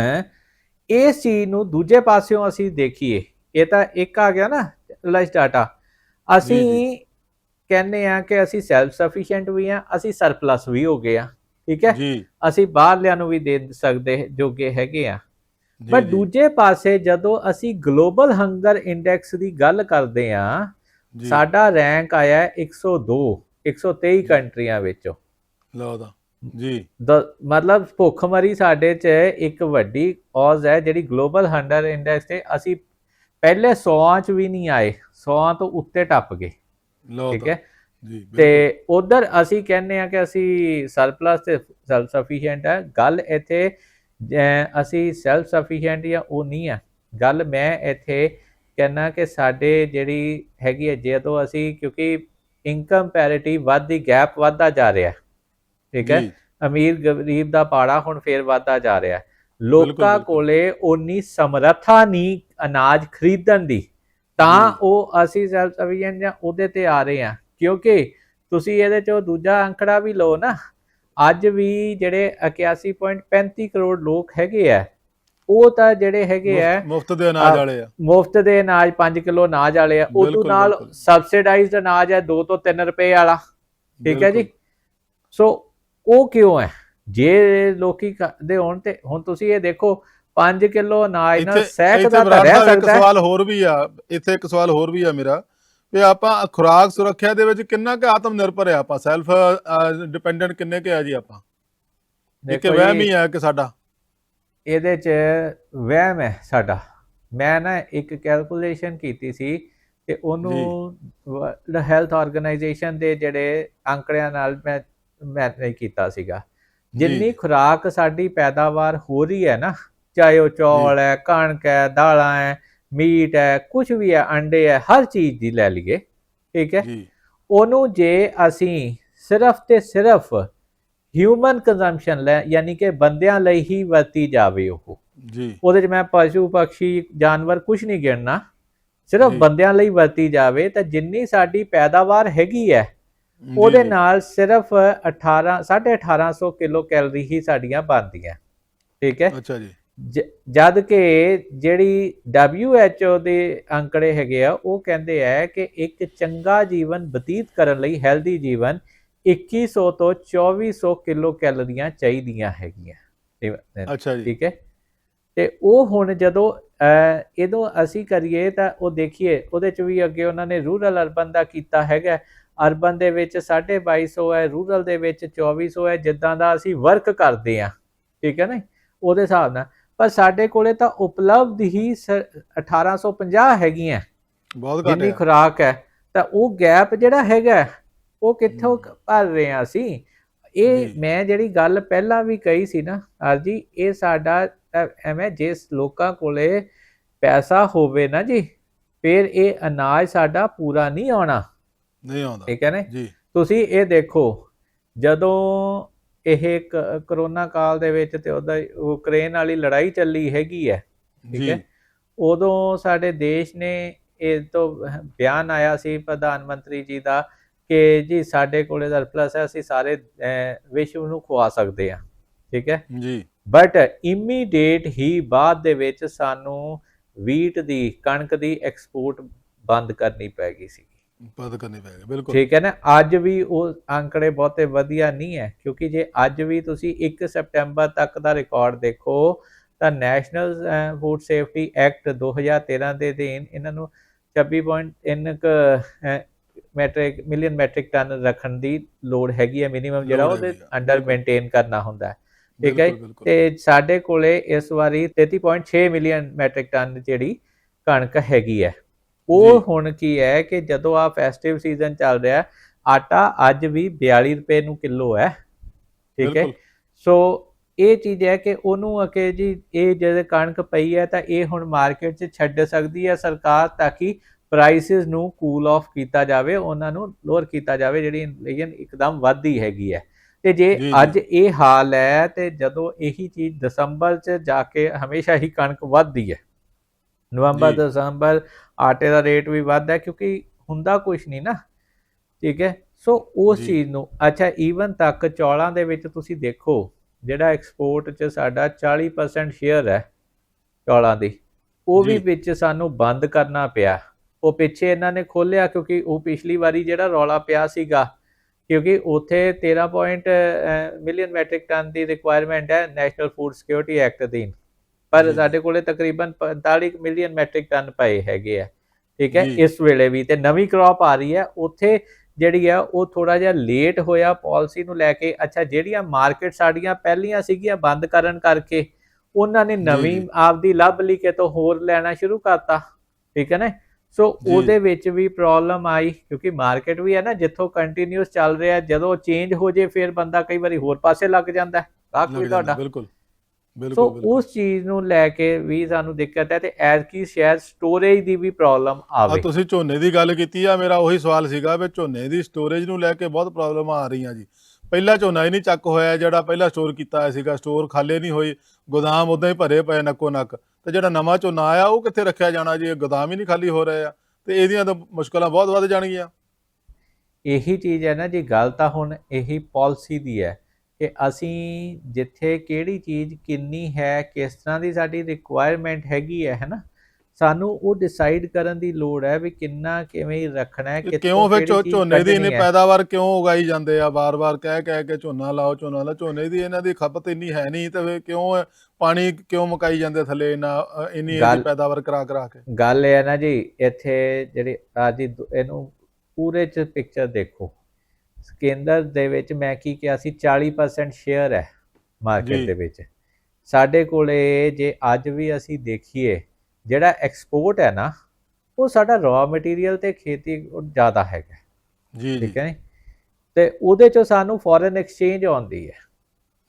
ਇਸ ਚੀਜ਼ ਨੂੰ ਦੂਜੇ ਪਾਸਿਓਂ ਅਸੀਂ ਦੇਖੀਏ ਇਹ ਤਾਂ ਇੱਕ ਆ ਗਿਆ ਨਾ ਰਿਲਾਈਜ਼ ਡਾਟਾ ਅਸੀਂ ਕਹਿੰਦੇ ਆ ਕਿ ਅਸੀਂ ਸੈਲਫ ਸਫੀਸ਼ੀਐਂਟ ਵੀ ਆ ਅਸੀਂ ਸਰਪਲਸ ਵੀ ਹੋ ਗਏ ਆ ਠੀਕ ਹੈ? ਅਸੀਂ ਬਾਹਰਲਿਆਂ ਨੂੰ ਵੀ ਦੇ ਸਕਦੇ ਜੋਗੇ ਹੈਗੇ ਆ ਪਰ ਦੂਜੇ ਪਾਸੇ ਜਦੋਂ ਅਸੀਂ ਗਲੋਬਲ ਹੰਗਰ ਇੰਡੈਕਸ ਦੀ ਗੱਲ ਕਰਦੇ ਆ ਸਾਡਾ ਰੈਂਕ ਆਇਆ ਹੈ 102 123 ਕੰਟਰੀਆਂ ਵਿੱਚੋਂ। ਲਓ ਦਾ ਜੀ। ਦ- ਮਤਲਬ ਭੁੱਖਮਰੀ ਸਾਡੇ 'ਚ ਇੱਕ ਵੱਡੀ ਔਜ਼ ਹੈ ਜਿਹੜੀ ਗਲੋਬਲ ਹੰਗਰ ਇੰਡੈਕਸ ਤੇ ਅਸੀਂ ਪਹਿਲੇ 100 ਚ ਵੀ ਨਹੀਂ ਆਏ 100 ਤੋਂ ਉੱਤੇ ਟੱਪ ਗਏ। ਠੀਕ ਹੈ। ਤੇ ਉਧਰ ਅਸੀਂ ਕਹਿੰਦੇ ਆ ਕਿ ਅਸੀਂ ਸਰਪਲਸ ਤੇ ਸੈਲਫ ਸਫੀਸ਼ੀਐਂਟ ਹੈ। ਗੱਲ ਇੱਥੇ ਅਸੀਂ ਸੈਲਫ ਸਫੀਸ਼ੀਐਂਟ ਜਾਂ ਉਹ ਨਹੀਂ ਹੈ। ਗੱਲ ਮੈਂ ਇੱਥੇ ਕਹਿਣਾ ਕਿ ਸਾਡੇ ਜਿਹੜੀ ਹੈਗੀ ਹੈ ਜਦੋਂ ਅਸੀਂ ਕਿਉਂਕਿ ਇਨਕਮ ਪੈਰਿਟੀ ਵੱਧਦੀ ਗੈਪ ਵੱਧਦਾ ਜਾ ਰਿਹਾ। ਹੈ, ਠੀਕ ਹੈ ਅਮੀਰ ਗਰੀਬ ਦਾ ਪਾੜਾ ਹੁਣ ਫੇਰ ਵੱਧਦਾ ਜਾ ਰਿਹਾ ਹੈ ਲੋਕਾਂ। ਕੋਲੇ ਉਨੀ ਸਮਰੱਥਾ ਨਹੀਂ ਅਨਾਜ ਖਰੀਦਣ ਦੀ ਤਾਂ। ਉਹ ਅਸੀਂ ਸੈਲਫ ਸਫੀਸ਼ੀਐਂਟ ਜਾਂ ਉਹਦੇ ਤੇ ਆ ਰਹੇ ਆ ਕਿਉਂਕਿ ਤੁਸੀਂ ਇਹਦੇ ਚੋਂ ਦੂਜਾ ਅੰਕੜਾ ਵੀ ਲਓ ਨਾ ਅੱਜ ਵੀ ਜਿਹੜੇ 81.35 ਕਰੋੜ ਲੋਕ ਹੈਗੇ ਆ ਉਹ ਤਾਂ ਜਿਹੜੇ ਹੈਗੇ ਆ ਮੁਫਤ- ਦੇ ਅਨਾਜ ਵਾਲੇ ਆ ਮੁਫਤ ਦੇ ਅਨਾਜ 5 ਕਿਲੋ ਅਨਾਜ ਵਾਲੇ ਆ ਉਦੋਂ ਬਿਲਕੁਲ, ਨਾਲ। ਸਬਸਿਡਾਈਜ਼ਡ ਅਨਾਜ ਹੈ 2 ਤੋਂ 3 ਰੁਪਏ ਵਾਲਾ ਠੀਕ ਹੈ ਜੀ। ਸੋ ਉਹ ਕਿਉਂ ਹੈ? ਜੇ ਲੋਕੀ ਕਰਦੇ ਹੋਣ ਤੇ ਹੁਣ ਤੁਸੀਂ ਇਹ ਦੇਖੋ 5 ਕਿਲੋ ਅਨਾਜ ਨਾਲ ਸਹਿਕ ਦਾ ਤਾਂ ਰਹਿ ਸਕਦਾ ਹੈ। ਸਵਾਲ ਹੋਰ ਵੀ ਆ ਇੱਥੇ ਇੱਕ ਸਵਾਲ ਹੋਰ ਵੀ ਆ ਮੇਰਾ ਵੀ ਆਪਾਂ ਖੁਰਾਕ ਸੁਰੱਖਿਆ ਦੇ ਵਿੱਚ ਕਿੰਨਾ ਕੁ ਆਤਮ ਨਿਰਭਰ ਆ ਆਪਾਂ ਸੈਲਫ ਡਿਪੈਂਡੈਂਟ ਕਿੰਨੇ ਕੁ ਆ ਜੀ ਆਪਾਂ? ਇੱਕ ਦੇਖੋ ਵਹਿਮ ਹੀ ਆ ਕਿ ਸਾਡਾ। ਇਹਦੇ ਚ ਵਹਿਮ ਹੈ ਸਾਡਾ। ਮੈਂ ਨਾ ਇੱਕ ਕੈਲਕੂਲੇਸ਼ਨ ਕੀਤੀ ਸੀ ਤੇ ਉਹਨੂੰ ਹੈਲਥ ਆਰਗੇਨਾਈਜੇਸ਼ਨ ਦੇ ਜਿਹੜੇ ਅੰਕੜਿਆਂ ਨਾਲ ਮੈਂ ਮੈਂ ਨਹੀਂ ਕੀਤਾ ਸੀਗਾ। ਜਿੰਨੀ ਖੁਰਾਕ ਸਾਡੀ ਪੈਦਾਵਾਰ ਹੋ ਰਹੀ ਹੈ ਨਾ ਚਾਹੇ ਉਹ ਚੌਲ ਹੈ ਕਣਕ ਹੈ ਦਾਲਾਂ ਹੈ ਮੀਟ ਹੈ ਕੁਝ ਵੀ ਹੈ ਅੰਡੇ ਹੈ ਹਰ ਚੀਜ਼ ਦੀ ਲੈ ਲਈਏ ਠੀਕ ਹੈ। ਉਹਨੂੰ ਜੇ ਅਸੀਂ ਸਿਰਫ ਤੇ ਸਿਰਫ ਹਿਊਮਨ ਕੰਜ਼ੰਪਸ਼ਨ ਲੈ ਯਾਨੀ ਕਿ ਬੰਦਿਆਂ ਲਈ ਹੀ ਵਰਤੀ ਜਾਵੇ ਉਹ। ਜੀ। ਉਹਦੇ 'ਚ ਮੈਂ ਪਸ਼ੂ ਪੰਛੀ ਜਾਨਵਰ ਕੁਝ ਨਹੀਂ ਗਿਣਨਾ। ਸਿਰਫ। ਬੰਦਿਆਂ ਲਈ ਵਰਤੀ ਜਾਵੇ ਤਾਂ ਜਿੰਨੀ ਸਾਡੀ ਪੈਦਾਵਾਰ ਹੈਗੀ ਹੈ ਉਹਦੇ। ਨਾਲ ਸਿਰਫ 18 1850 ਕਿਲੋ ਕੈਲਰੀ ਹੀ ਸਾਡੀਆਂ ਬਣਦੀਆਂ। ਠੀਕ ਹੈ? ਅੱਛਾ ਜੀ। ਜਦ ਕਿ ਜਿਹੜੀ WHO ਦੇ ਅੰਕੜੇ ਹੈਗੇ ਆ ਉਹ ਕਹਿੰਦੇ ਆ ਕਿ ਇੱਕ ਚੰਗਾ ਜੀਵਨ ਬਤੀਤ ਕਰਨ ਲਈ ਹੈਲਦੀ ਜੀਵਨ 2100 ਤੋਂ 2400 ਕਿਲੋ ਕੈਲਰੀਆਂ ਚਾਹੀਦੀਆਂ ਹੈਗੀਆਂ। ਤੇ- ਅੱਛਾ ਜੀ। ਠੀਕ ਹੈ? ਤੇ ਉਹ ਹੁਣ ਜਦੋਂ ਇਹਨੂੰ ਅਸੀਂ ਕਰੀਏ ਤਾਂ ਉਹ ਦੇਖੀਏ ਉਹਦੇ ਚ ਵੀ ਅੱਗੇ ਉਹਨਾਂ ਨੇ ਰੂਰਲ ਅਰਬਨ ਦਾ ਕੀਤਾ ਹੈਗਾ। ਅਰਬਨ ਦੇ ਵਿੱਚ 2250 ਹੈ ਰੂਰਲ ਦੇ ਵਿੱਚ 2400 ਹੈ ਜਿੱਦਾਂ ਦਾ ਅਸੀਂ ਵਰਕ ਕਰਦੇ ਆ ਠੀਕ ਹੈ ਨਾ ਉਹਦੇ ਹਿਸਾਬ ਨਾਲ। ਪਰ ਸਾਡੇ ਕੋਲੇ ਤਾਂ ਉਪਲਬਧ ਹੀ ਸ- 1850 ਹੈਗੀਆਂ। ਬਹੁਤ ਘੱਟ ਜਿੰਨੀ ਆ ਖੁਰਾਕ ਹੈ। ਤਾਂ ਉਹ ਗੈਪ ਜਿਹੜਾ ਹੈਗਾ ਉਹ ਕਿੱਥੋਂ ਭਰ ਰਹੇ ਹਾਂ ਅਸੀਂ? ਇਹ ਜੀ। ਮੈਂ ਜਿਹੜੀ ਗੱਲ ਪਹਿਲਾਂ ਵੀ ਕਹੀ ਸੀ ਨਾ ਅਰਜੀ ਇਹ ਸਾਡਾ ਐਵੇਂ ਜਿਸ ਲੋਕਾਂ ਕੋਲੇ ਪੈਸਾ ਹੋਵੇ ਨਾ ਜੀ ਫਿਰ ਇਹ ਅਨਾਜ ਸਾਡਾ ਪੂਰਾ ਨਹੀਂ ਆਉਣਾ। ਨਹੀਂ ਆਉਂਦਾ। ਠੀਕ ਹੈ ਨਾ? ਜੀ। ਤੁਸੀਂ ਇਹ ਦੇਖੋ ਜਦੋਂ ਇਹ ਕਰੋਨਾ ਕਾਲ ਦੇ ਵਿੱਚ ਤੇ ਉਹਦਾ ਯੂਕਰੇਨ ਵਾਲੀ ਲੜਾਈ ਚੱਲੀ ਹੈਗੀ ਹੈ ਠੀਕ ਹੈ? ਉਦੋਂ ਸਾਡੇ ਦੇਸ਼ ਨੇ ਇਹ ਤੋਂ ਬਿਆਨ ਆਇਆ ਸੀ ਪ੍ਰਧਾਨ ਮੰਤਰੀ ਜੀ ਦਾ ਕਿ ਜੀ ਸਾਡੇ ਕੋਲੇ ਸਰਪਲਸ ਹੈ ਅਸੀਂ ਸਾਰੇ ਵਿਸ਼ਵ ਨੂੰ ਖਵਾ ਸਕਦੇ ਹਾਂ ਠੀਕ ਹੈ? ਜੀ। ਬਟ ਇਮੀਡੀਏਟ ਹੀ ਬਾਅਦ ਦੇ ਵਿੱਚ ਸਾਨੂੰ ਵੀਟ ਦੀ ਕਣਕ ਦੀ ਐਕਸਪੋਰਟ ਬੰਦ ਕਰਨੀ ਪੈ ਗਈ ਸੀ ਪਦ ਕਰਨੀ ਪੈਗੀ ਬਿਲਕੁਲ। ਠੀਕ ਹੈ ਨਾ ਅੱਜ ਵੀ ਉਹ ਅੰਕੜੇ ਬਹੁਤੇ ਵਧੀਆ ਨਹੀਂ ਹੈ ਕਿਉਂਕਿ ਜੇ ਅੱਜ ਵੀ ਤੁਸੀਂ 1 ਸਪਟੈਂਬਰ ਤੱਕ ਦਾ ਰਿਕਾਰਡ ਦੇਖੋ ਤਾਂ ਨੈਸ਼ਨਲ ਫੂਡ ਸੇਫਟੀ ਐਕਟ 2013 ਦੇ ਅਧੀਨ ਇਹਨਾਂ ਨੂੰ 26.3 ਕ ਮੈਟ੍ਰਿਕ ਮਿਲੀਅਨ ਮੈਟ੍ਰਿਕ ਟਨ ਰੱਖਣ ਦੀ ਲੋੜ ਹੈਗੀ ਹੈ ਮਿਨੀਮਮ ਜਿਹੜਾ ਉਹਦੇ ਅੰਡਰ। ਮੇਨਟੇਨ ਕਰਨਾ ਹੁੰਦਾ ਹੈ। ਠੀਕ ਹੈ ਤੇ ਸਾਡੇ ਕੋਲੇ ਇਸ ਵਾਰੀ 33.6 ਮਿਲੀਅਨ ਮੈਟ੍ਰਿਕ ਟਨ ਜਿਹੜੀ ਕਣਕ ਹੈਗੀ ਹੈ। ਉਹ। ਹੁਣ ਕੀ ਹੈ ਕਿ ਜਦੋਂ ਆ ਫੈਸਟਿਵ ਸੀਜ਼ਨ ਚੱਲ ਰਿਹਾ ਹੈ, ਆਟਾ ਅੱਜ ਵੀ 42 ਰੁਪਏ ਨੂੰ ਕਿਲੋ ਹੈ। ਠੀਕ ਹੈ। ਸੋ ਇਹ ਚੀਜ਼ ਹੈ ਕਿ ਉਹਨੂੰ ਅਕੇ ਜੀ ਇਹ ਜਦ ਕਣਕ ਪਈ ਹੈ ਤਾਂ ਇਹ ਹੁਣ ਮਾਰਕੀਟ 'ਚ ਛੱਡ ਸਕਦੀ ਹੈ ਸਰਕਾਰ ਤਾਂ ਕਿ ਪ੍ਰਾਈਸਿਸ ਨੂੰ ਕੂਲ ਆਫ ਕੀਤਾ ਜਾਵੇ ਉਹਨਾਂ ਨੂੰ ਲੋਅਰ ਕੀਤਾ ਜਾਵੇ ਜਿਹੜੀ ਇਨਫਲੇਸ਼ਨ ਇੱਕਦਮ ਵੱਧਦੀ ਹੈਗੀ ਹੈ। ਤੇ ਜੀ। ਅੱਜ ਇਹ ਹਾਲ ਹੈ ਤੇ ਜਦੋਂ ਇਹੀ ਚੀਜ਼ ਦਸੰਬਰ 'ਚ ਜਾ ਕੇ ਹਮੇਸ਼ਾ ਹੀ ਕਣਕ ਵੱਧਦੀ ਹੈ। ਨਵੰਬਰ। ਦਸੰਬਰ ਆਟੇ ਦਾ ਰੇਟ ਵੀ ਵੱਧਦਾ ਹੈ ਕਿਉਂਕਿ ਹੁੰਦਾ ਕੁਝ ਨਹੀਂ ਨਾ ਠੀਕ ਹੈ ਸੋ ਉਸ। ਚੀਜ਼ ਨੂੰ ਅੱਛਾ ਈਵਨ ਤੱਕ ਚੌਲਾਂ ਦੇ ਵਿੱਚ ਤੁਸੀਂ ਦੇਖੋ ਜਿਹੜਾ ਐਕਸਪੋਰਟ 'ਚ ਸਾਡਾ 40% ਸ਼ੇਅਰ ਹੈ ਚੌਲਾਂ ਦੀ ਉਹ ਵੀ। ਵਿੱਚ ਸਾਨੂੰ ਬੰਦ ਕਰਨਾ ਪਿਆ ਉਹ ਪਿੱਛੇ ਇਹਨਾਂ ਨੇ ਖੋਲਿਆ ਕਿਉਂਕਿ ਉਹ ਪਿਛਲੀ ਵਾਰੀ ਜਿਹੜਾ ਰੌਲਾ ਪਿਆ ਸੀਗਾ ਕਿਉਂਕਿ ਉਥੇ 13 ਪੁਆਇੰਟ ਮਿਲੀਅਨ ਮੈਟ੍ਰਿਕ ਟਨ ਦੀ ਰਿਕੁਆਇਰਮੈਂਟ ਹੈ ਨੈਸ਼ਨਲ ਫੂਡ ਸਿਕਿਉਰਿਟੀ ਐਕਟ ਅਧੀਨ ਪਰ। ਸਾਡੇ ਕੋਲੇ ਤਕਰੀਬਨ 45 ਮਿਲੀਅਨ ਮੈਟ੍ਰਿਕ ਟਨ ਪਏ ਹੈਗੇ ਆ ਠੀਕ ਹੈ। ਇਸ ਵੇਲੇ ਵੀ ਤੇ ਨਵੀਂ ਕ੍ਰੌਪ ਆ ਰਹੀ ਹੈ ਉਥੇ ਜਿਹੜੀ ਆ ਉਹ ਥੋੜਾ ਜਿਹਾ ਲੇਟ ਹੋਇਆ ਪਾਲਿਸੀ ਨੂੰ ਲੈ ਕੇ ਅੱਛਾ ਜਿਹੜੀਆਂ ਮਾਰਕੀਟ ਸਾਡੀਆਂ ਪਹਿਲੀਆਂ ਸੀਗੀਆਂ ਬੰਦ ਕਰਨ ਕਰਕੇ ਉਹਨਾਂ ਨੇ ਨਵੀਂ। ਆਪਦੀ ਲੱਭ ਲਈ ਕਿਤੋਂ ਹੋਰ ਲੈਣਾ ਸ਼ੁਰੂ ਕਰਤਾ ਠੀਕ ਹੈ ਨਾ ਸੋ। ਉਹਦੇ ਵਿੱਚ ਵੀ ਪ੍ਰੋਬਲਮ ਆਈ ਕਿਉਂਕਿ ਮਾਰਕੀਟ ਵੀ ਹੈ ਨਾ ਜਿੱਥੋਂ ਕੰਟੀਨਿਊਸ ਚੱਲ ਰਿਹਾ ਜਦੋਂ ਚੇਂਜ ਹੋ ਜੇ ਫਿਰ ਬੰਦਾ ਕਈ ਵਾਰੀ ਹੋਰ ਪਾਸੇ ਲੱਗ ਜਾਂਦਾ ਹੈ ਗਾਹਕ ਵੀ ਤੁਹਾਡਾ ਬਿਲਕੁਲ ਸੋ ਉਸ ਚੀਜ਼ ਨੂੰ ਲੈ ਕੇ ਵੀ ਸਾਨੂੰ ਦਿੱਕਤ ਹੈ ਤੇ ਐਸ ਕੀ ਸ਼ਾਇਦ ਸਟੋਰੇਜ ਦੀ ਵੀ ਪ੍ਰੋਬਲਮ ਆ ਆਵੇ। ਤੁਸੀਂ ਝੋਨੇ ਦੀ ਗੱਲ ਕੀਤੀ ਆ ਮੇਰਾ ਉਹੀ ਸਵਾਲ ਸੀਗਾ ਵੀ ਝੋਨੇ ਦੀ ਸਟੋਰੇਜ ਨੂੰ ਲੈ ਕੇ ਬਹੁਤ ਪ੍ਰੋਬਲਮਾਂ ਆ ਰਹੀਆਂ ਜੀ। ਪਹਿਲਾ ਝੋਨਾ ਹੀ ਨਹੀਂ ਚੱਕ ਹੋਇਆ ਜਿਹੜਾ ਪਹਿਲਾਂ ਸਟੋਰ ਕੀਤਾ ਹੋਇਆ ਸੀਗਾ ਸਟੋਰ ਖਾਲੇ ਨਹੀਂ ਹੋਈ ਗੋਦਾਮ ਉਦਾਂ ਹੀ ਭਰੇ ਪਏ ਨੱਕੋ ਨੱਕ। ਤੇ ਜਿਹੜਾ ਨਵਾਂ ਝੋਨਾ ਆਇਆ ਉਹ ਕਿੱਥੇ ਰੱਖਿਆ ਜਾਣਾ ਜੀ? ਗੋਦਾਮ ਹੀ ਨਹੀਂ ਖਾਲੀ ਹੋ ਰਹੇ ਆ। ਤੇ ਇਹਦੀਆਂ ਤਾਂ ਮੁਸ਼ਕਲਾਂ ਬਹੁਤ ਵੱਧ ਜਾਣਗੀਆਂ। ਇਹੀ ਚੀਜ਼ ਹੈ ਨਾ ਜੀ ਗੱਲ ਤਾਂ ਹੁਣ ਇਹੀ ਪਾਲਿਸੀ ਦੀ ਹੈ। ਕਿ ਅਸੀਂ ਜਿੱਥੇ ਕਿਹੜੀ ਚੀਜ਼ ਕਿੰਨੀ ਹੈ ਕਿਸ ਤਰ੍ਹਾਂ ਦੀ ਸਾਡੀ ਰਿਕੁਆਇਰਮੈਂਟ ਹੈਗੀ ਹੈ ਹੈਨਾ? ਸਾਨੂੰ ਉਹ ਡਿਸਾਈਡ ਕਰਨ ਦੀ ਲੋੜ ਹੈ ਵੀ ਕਿੰਨਾ ਕਿਵੇਂ ਰੱਖਣਾ ਹੈ ਕਿੱਥੋਂ ਕਿਉਂ ਫਿਰ ਝੋਨੇ ਦੀ ਹੈ। ਪੈਦਾਵਾਰ ਕਿਉਂ ਉਗਾਈ ਜਾਂਦੇ ਆ? ਬਾਰ-ਬਾਰ ਕਹਿ ਕਹਿ ਕੇ ਝੋਨਾ ਲਾਓ ਝੋਨਾ ਲਾਓ। ਝੋਨੇ ਦੀ ਇਹਨਾਂ ਦੀ ਖਪਤ ਇੰਨੀ ਹੈ ਨਹੀਂ ਤੇ ਫਿਰ ਕਿਉਂ ਪਾਣੀ ਕਿਉਂ ਮੁਕਾਈ ਜਾਂਦੇ ਥੱਲੇ ਅ, ਇੰਨੀ ਪੈਦਾਵਾਰ ਕਰਾ ਕਰਾ ਕੇ? ਗੱਲ ਇਹ ਹੈ ਨਾ ਜੀ ਇੱਥੇ ਜਿਹੜੀ ਅੱਜ ਇਹਨੂੰ ਪੂਰੇ ਚ ਪਿਕਚਰ ਦੇਖੋ। ਕੇਂਦਰ ਦੇ ਵਿੱਚ ਮੈਂ ਕੀ ਕਿਹਾ ਸੀ 40% ਸ਼ੇਅਰ ਹੈ ਮਾਰਕੀਟ। ਦੇ ਵਿੱਚ। ਸਾਡੇ ਕੋਲੇ ਜੇ ਅੱਜ ਵੀ ਅਸੀਂ ਦੇਖੀਏ ਜਿਹੜਾ ਐਕਸਪੋਰਟ ਹੈ ਨਾ ਉਹ ਸਾਡਾ ਰॉ ਮਟੀਰੀਅਲ ਤੇ ਖੇਤੀ ਜ਼ਿਆਦਾ ਹੈਗਾ। ਜੀ ਜੀ। ਠੀਕ ਹੈ ਤੇ ਉਹਦੇ ਚੋਂ ਸਾਨੂੰ ਫੋਰਨ ਐਕਸਚੇਂਜ ਆਉਂਦੀ ਹੈ।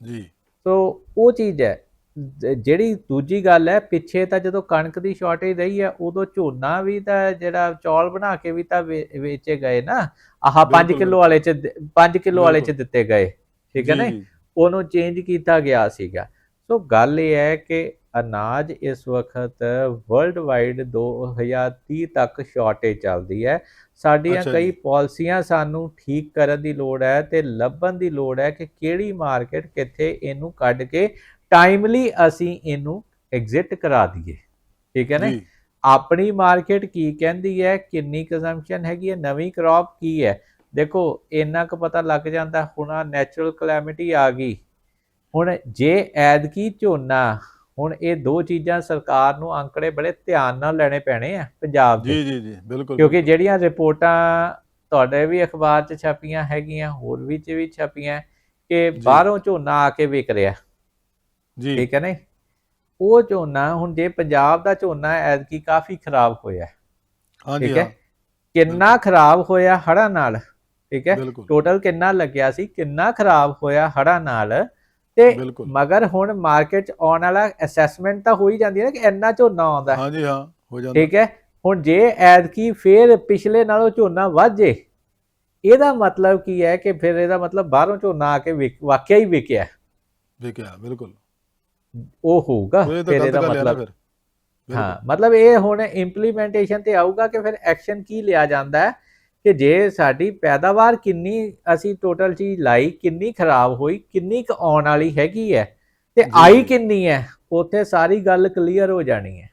ਜੀ। ਸੋ ਉਹ ਚੀਜ਼ ਹੈ। ਜਿਹੜੀ ਦੂਜੀ ਗੱਲ ਹੈ ਪਿੱਛੇ ਤਾਂ ਜਦੋਂ ਕਣਕ ਦੀ ਸ਼ਾਰਟੇਜ ਰਹੀ ਹੈ ਉਦੋਂ ਝੋਨਾ ਵੀ ਤਾਂ ਜਿਹੜਾ ਚੌਲ ਬਣਾ ਕੇ ਵੀ ਤਾਂ ਵੇਚੇ ਗਏ ਨਾ ਆਹ 5 ਬਿਲਕੁਲ, ਕਿਲੋ ਵਾਲੇ ਚ 5 ਕਿਲੋ ਵਾਲੇ ਚ। ਦਿੱਤੇ ਗਏ ਠੀਕ ਹੈ ਨਾ। ਉਹਨੂੰ ਚੇਂਜ ਕੀਤਾ ਗਿਆ ਸੀਗਾ ਸੋ ਗੱਲ ਇਹ ਹੈ ਕਿ ਅਨਾਜ ਇਸ ਵਕਤ ਵਰਲਡ ਵਾਈਡ 2030 ਤੱਕ ਸ਼ਾਰਟੇਜ ਚੱਲਦੀ ਹੈ ਸਾਡੀਆਂ ਕਈ। ਪਾਲਿਸੀਆਂ ਸਾਨੂੰ ਠੀਕ ਕਰਨ ਦੀ ਲੋੜ ਹੈ ਤੇ ਲੱਭਣ ਦੀ ਲੋੜ ਹੈ ਕਿ ਕਿਹੜੀ ਮਾਰਕੀਟ ਕਿੱਥੇ ਇਹਨੂੰ ਕੱਢ ਕੇ ਟਾਈਮਲੀ ਅਸੀਂ ਇਹਨੂੰ ਐਗਜ਼ਿਟ ਕਰਾ ਦਈਏ। ਠੀਕ ਹੈ ਨਾ? ਆਪਣੀ ਮਾਰਕੀਟ ਕੀ ਕਹਿੰਦੀ ਹੈ? ਕਿੰਨੀ ਕੰਜ਼ੰਪਸ਼ਨ ਹੈਗੀ ਹੈ? ਨਵੀਂ ਕ੍ਰੌਪ ਕੀ ਹੈ? ਦੇਖੋ ਇੰਨਾ ਕੁ ਪਤਾ ਲੱਗ ਜਾਂਦਾ। ਹੁਣ ਆ ਨੈਚੁਰਲ ਕਲੈਮਿਟੀ ਆ ਗਈ। ਹੁਣ ਜੇ ਐਦਕੀ ਝੋਨਾ ਹੁਣ ਇਹ ਦੋ ਚੀਜ਼ਾਂ ਸਰਕਾਰ ਨੂੰ ਅੰਕੜੇ ਬੜੇ ਧਿਆਨ ਨਾਲ ਲੈਣੇ ਪੈਣੇ ਆ ਪੰਜਾਬ ਦੇ। ਜੀ ਜੀ ਜੀ ਬਿਲਕੁਲ ਕਿਉਂਕਿ ਜਿਹੜੀਆਂ ਰਿਪੋਰਟਾਂ ਤੁਹਾਡੇ ਵੀ ਅਖਬਾਰ 'ਚ ਛਪੀਆਂ ਹੈਗੀਆਂ ਹੋਰ ਵੀ 'ਚ ਵੀ ਛਪੀਆਂ ਕਿ। ਬਾਹਰੋਂ ਝੋਨਾ ਆ ਕੇ ਵਿਕ ਰਿਹਾ। ਜੀ। ਠੀਕ ਹੈ ਨਾ ਉਹ ਝੋਨਾ ਹੁਣ ਜੇ ਪੰਜਾਬ ਦਾ ਝੋਨਾ ਐਤਕੀ ਕਾਫੀ ਖਰਾਬ ਹੋਇਆ ਹਾਂਜੀ ਠੀਕ ਹੈ? ਕਿੰਨਾ ਖਰਾਬ ਹੋਇਆ ਹੜ੍ਹਾਂ ਨਾਲ? ਠੀਕ ਹੈ? ਟੋਟਲ ਕਿੰਨਾ ਲੱਗਿਆ ਸੀ? ਕਿੰਨਾ ਖਰਾਬ ਹੋਇਆ ਹੜ੍ਹਾਂ ਨਾਲ? ਤੇ ਮਗਰ ਹੁਣ ਮਾਰਕੀਟ 'ਚ ਆਉਣ ਵਾਲਾ ਅਸੈਸਮੈਂਟ ਤਾਂ ਹੋ ਹੀ ਜਾਂਦੀ ਹੈ ਨਾ ਕਿ ਇੰਨਾ ਝੋਨਾ ਆਉਂਦਾ। ਹਾਂਜੀ ਹਾਂ ਹੋ ਜਾਂਦਾ। ਠੀਕ ਹੈ? ਹੁਣ ਜੇ ਐਤਕੀ ਫੇਰ ਪਿਛਲੇ ਨਾਲੋਂ ਝੋਨਾ ਵੱਧ ਜੇ ਇਹਦਾ ਮਤਲਬ ਕੀ ਹੈ ਕਿ ਫਿਰ ਇਹਦਾ ਮਤਲਬ ਬਾਹਰੋਂ ਝੋਨਾ ਆ ਕੇ ਵਿਕ- ਵਾਕਿਆ ਹੀ ਵਿਕਿਆ ਵਿਕਿਆ ਬਿਲਕੁਲ। ਉਹ ਹੋਊਗਾ ਉਹ ਇਹ ਤਾਂ ਫਿਰ ਗਲਤ ਇਹਦਾ ਗੱਲ ਹੈ ਨਾ ਮਤਲਬ ਹਾਂ ਮਤਲਬ ਇਹ ਹੁਣ ਇੰਪਲੀਮੈਂਟੇਸ਼ਨ ਤੇ ਆਊਗਾ ਕਿ ਫਿਰ ਐਕਸ਼ਨ ਕੀ ਲਿਆ ਜਾਂਦਾ ਹੈ ਕਿ ਜੇ ਸਾਡੀ ਪੈਦਾਵਾਰ ਕਿੰਨੀ ਅਸੀਂ ਟੋਟਲ ਚੀਜ਼ ਲਾਈ ਕਿੰਨੀ ਖਰਾਬ ਹੋਈ ਕਿੰਨੀ ਕੁ ਆਉਣ ਵਾਲੀ ਹੈਗੀ ਹੈ ਤੇ। ਆਈ ਕਿੰਨੀ ਹੈ ਉੱਥੇ ਸਾਰੀ ਗੱਲ ਕਲੀਅਰ ਹੋ ਜਾਣੀ ਹੈ।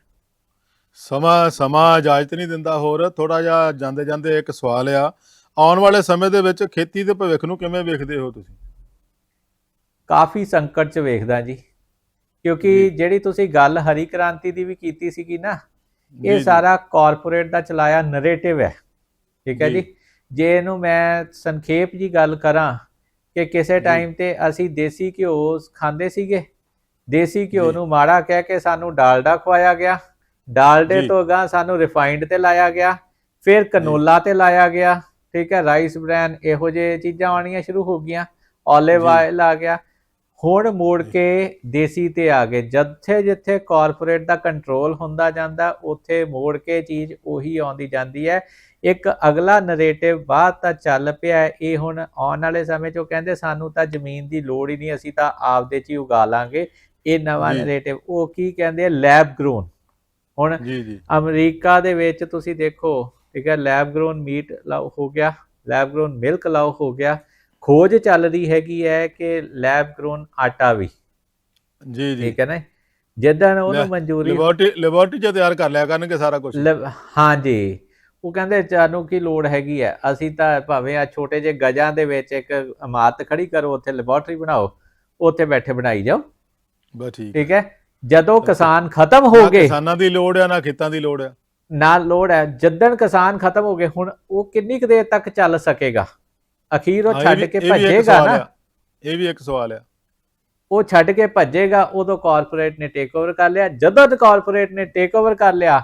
ਸਮਾਂ ਸਮਾਂ ਇਜਾਜ਼ਤ ਨਹੀਂ ਦਿੰਦਾ ਹੋਰ ਥੋੜਾ ਜਿਹਾ ਜਾਂਦੇ ਜਾਂਦੇ ਇੱਕ ਸਵਾਲ ਆ। ਆਉਣ ਵਾਲੇ ਸਮੇਂ ਦੇ ਵਿੱਚ ਖੇਤੀ ਦੇ ਭਵਿੱਖ ਨੂੰ ਕਿਵੇਂ ਵੇਖਦੇ ਹੋ ਤੁਸੀਂ? ਕਾਫੀ ਸੰਕਟ ਚ ਵੇਖਦਾ ਜੀ। ਕਿਉਂਕਿ। ਜਿਹੜੀ ਤੁਸੀਂ ਗੱਲ ਹਰੀ ਕ੍ਰਾਂਤੀ ਦੀ ਵੀ ਕੀਤੀ ਸੀਗੀ ਨਾ ਇਹ ਸਾਰਾ ਕਾਰਪੋਰੇਟ ਦਾ ਚਲਾਇਆ ਨੈਰੇਟਿਵ ਹੈ ਠੀਕ ਹੈ ਜੀ। ਜੀ ਇਹਨੂੰ ਮੈਂ ਸੰਖੇਪ ਜੀ ਗੱਲ ਕਰਾਂ ਕਿ ਕਿਸੇ। ਟਾਈਮ ਤੇ ਅਸੀਂ ਦੇਸੀ ਘਿਓ ਖਾਂਦੇ ਸੀਗੇ ਦੇਸੀ ਘਿਓ। ਨੂੰ ਮਾੜਾ ਕਹਿ ਕੇ ਸਾਨੂੰ ਡਾਲਡਾ ਖਵਾਇਆ ਗਿਆ ਡਾਲਡੇ। ਤੋਂ ਅਗਾਂਹ ਸਾਨੂੰ ਰਿਫਾਈਨਡ ਤੇ ਲਾਇਆ ਗਿਆ ਫਿਰ ਕਨੋਲਾ ਤੇ ਲਾਇਆ ਗਿਆ ਠੀਕ ਹੈ ਰਾਈਸ ਬ੍ਰੈਨ ਇਹੋ ਜਿਹੇ ਚੀਜ਼ਾਂ ਆਉਣੀਆਂ ਸ਼ੁਰੂ ਹੋ ਗਈਆਂ 올ਿਵ ਜੀ। ਆਇਲ ਆ ਗਿਆ ਹੁਣ ਮੋੜ। ਕੇ ਦੇਸੀ ਤੇ ਆ ਗਏ। ਜਿੱਥੇ ਜਿੱਥੇ ਕਾਰਪੋਰੇਟ ਦਾ ਕੰਟਰੋਲ ਹੁੰਦਾ ਜਾਂਦਾ ਉੱਥੇ ਮੋੜ ਕੇ ਚੀਜ਼ ਉਹੀ ਆਉਂਦੀ ਜਾਂਦੀ ਹੈ। ਇੱਕ ਅਗਲਾ ਨੈਰੇਟਿਵ ਬਾਅਦ ਤਾਂ ਚੱਲ ਪਿਆ। ਇਹ ਹੁਣ ਆਉਣ ਵਾਲੇ ਸਮੇਂ 'ਚ ਉਹ ਕਹਿੰਦੇ ਸਾਨੂੰ ਤਾਂ ਜ਼ਮੀਨ ਦੀ ਲੋੜ ਹੀ ਨਹੀਂ ਅਸੀਂ ਤਾਂ ਆਪਦੇ 'ਚ ਹੀ ਉਗਾ ਲਾਂਗੇ ਇਹ ਨਵਾਂ। ਨੈਰੇਟਿਵ ਉਹ ਕੀ ਕਹਿੰਦੇ ਆ? ਲੈਬ ਗਰੋਨ ਹੁਣ ਜੀ ਜੀ। ਅਮਰੀਕਾ ਦੇ ਵਿੱਚ ਤੁਸੀਂ ਦੇਖੋ ਠੀਕ ਹੈ ਲੈਬ ਗਰੋਨ ਮੀਟ ਲਾਓ ਹੋ ਗਿਆ। ਲੈਬ ਗਰੋਨ ਮਿਲਕ ਲਾਓ ਹੋ ਗਿਆ। ਖੋਜ ਚੱਲ ਰਹੀ ਹੈਗੀ ਹੈ ਕਿ ਲੈਬ ਗਰੋਨ ਆਟਾ ਵੀ। ਜੀ ਜੀ। ਠੀਕ ਹੈ ਨਾ ਜਿੱਦਣ ਉਹਨੂੰ ਮਨਜ਼ੂਰੀ ਲਿਬਰਟੀ ਲਿਬਰਟੀ ਚ ਤਿਆਰ ਕਰ ਲਿਆ ਕਰਨਗੇ ਸਾਰਾ ਕੁਝ ਲਬ- ਹਾਂਜੀ ਉਹ ਕਹਿੰਦੇ ਸਾਨੂੰ ਕੀ ਲੋੜ ਹੈਗੀ ਹੈ? ਅਸੀਂ ਤਾਂ ਭਾਵੇਂ ਆ ਛੋਟੇ ਜਿਹੇ ਗਜਾਂ ਦੇ ਵਿੱਚ ਇੱਕ ਇਮਾਰਤ ਖੜੀ ਕਰੋ ਉੱਥੇ ਲੈਬੋਰਟਰੀ ਬਣਾਓ ਉੱਥੇ ਬੈਠੇ ਬਣਾਈ ਜਾਓ। ਬਸ ਠੀਕ ਠੀਕ ਹੈ? ਜਦੋਂ। ਕਿਸਾਨ ਖਤਮ ਹੋ ਗਏ ਕਿਸਾਨਾਂ ਦੀ ਲੋੜ ਆ ਨਾ ਖੇਤਾਂ ਦੀ ਲੋੜ ਆ ਨਾ ਲੋੜ ਹੈ। ਜਦਨ ਕਿਸਾਨ ਖਤਮ ਹੋ ਗਏ ਹੁਣ ਉਹ ਕਿੰਨੀ ਕੁ ਦੇਰ ਤੱਕ ਚੱਲ ਸਕੇਗਾ? ਅਖੀਰ ਉਹ ਛੱਡ ਕੇ ਭੱਜੇਗਾ ਨਾ। ਇਹ ਵੀ ਇੱਕ ਸਵਾਲ ਆ। ਉਹ ਛੱਡ ਕੇ ਭੱਜੇਗਾ ਉਦੋਂ ਕਾਰਪੋਰੇਟ ਨੇ ਟੇਕ ਓਵਰ ਕਰ ਲਿਆ। ਜਦੋਂ ਕਾਰਪੋਰੇਟ ਨੇ ਟੇਕ ਓਵਰ ਕਰ ਲਿਆ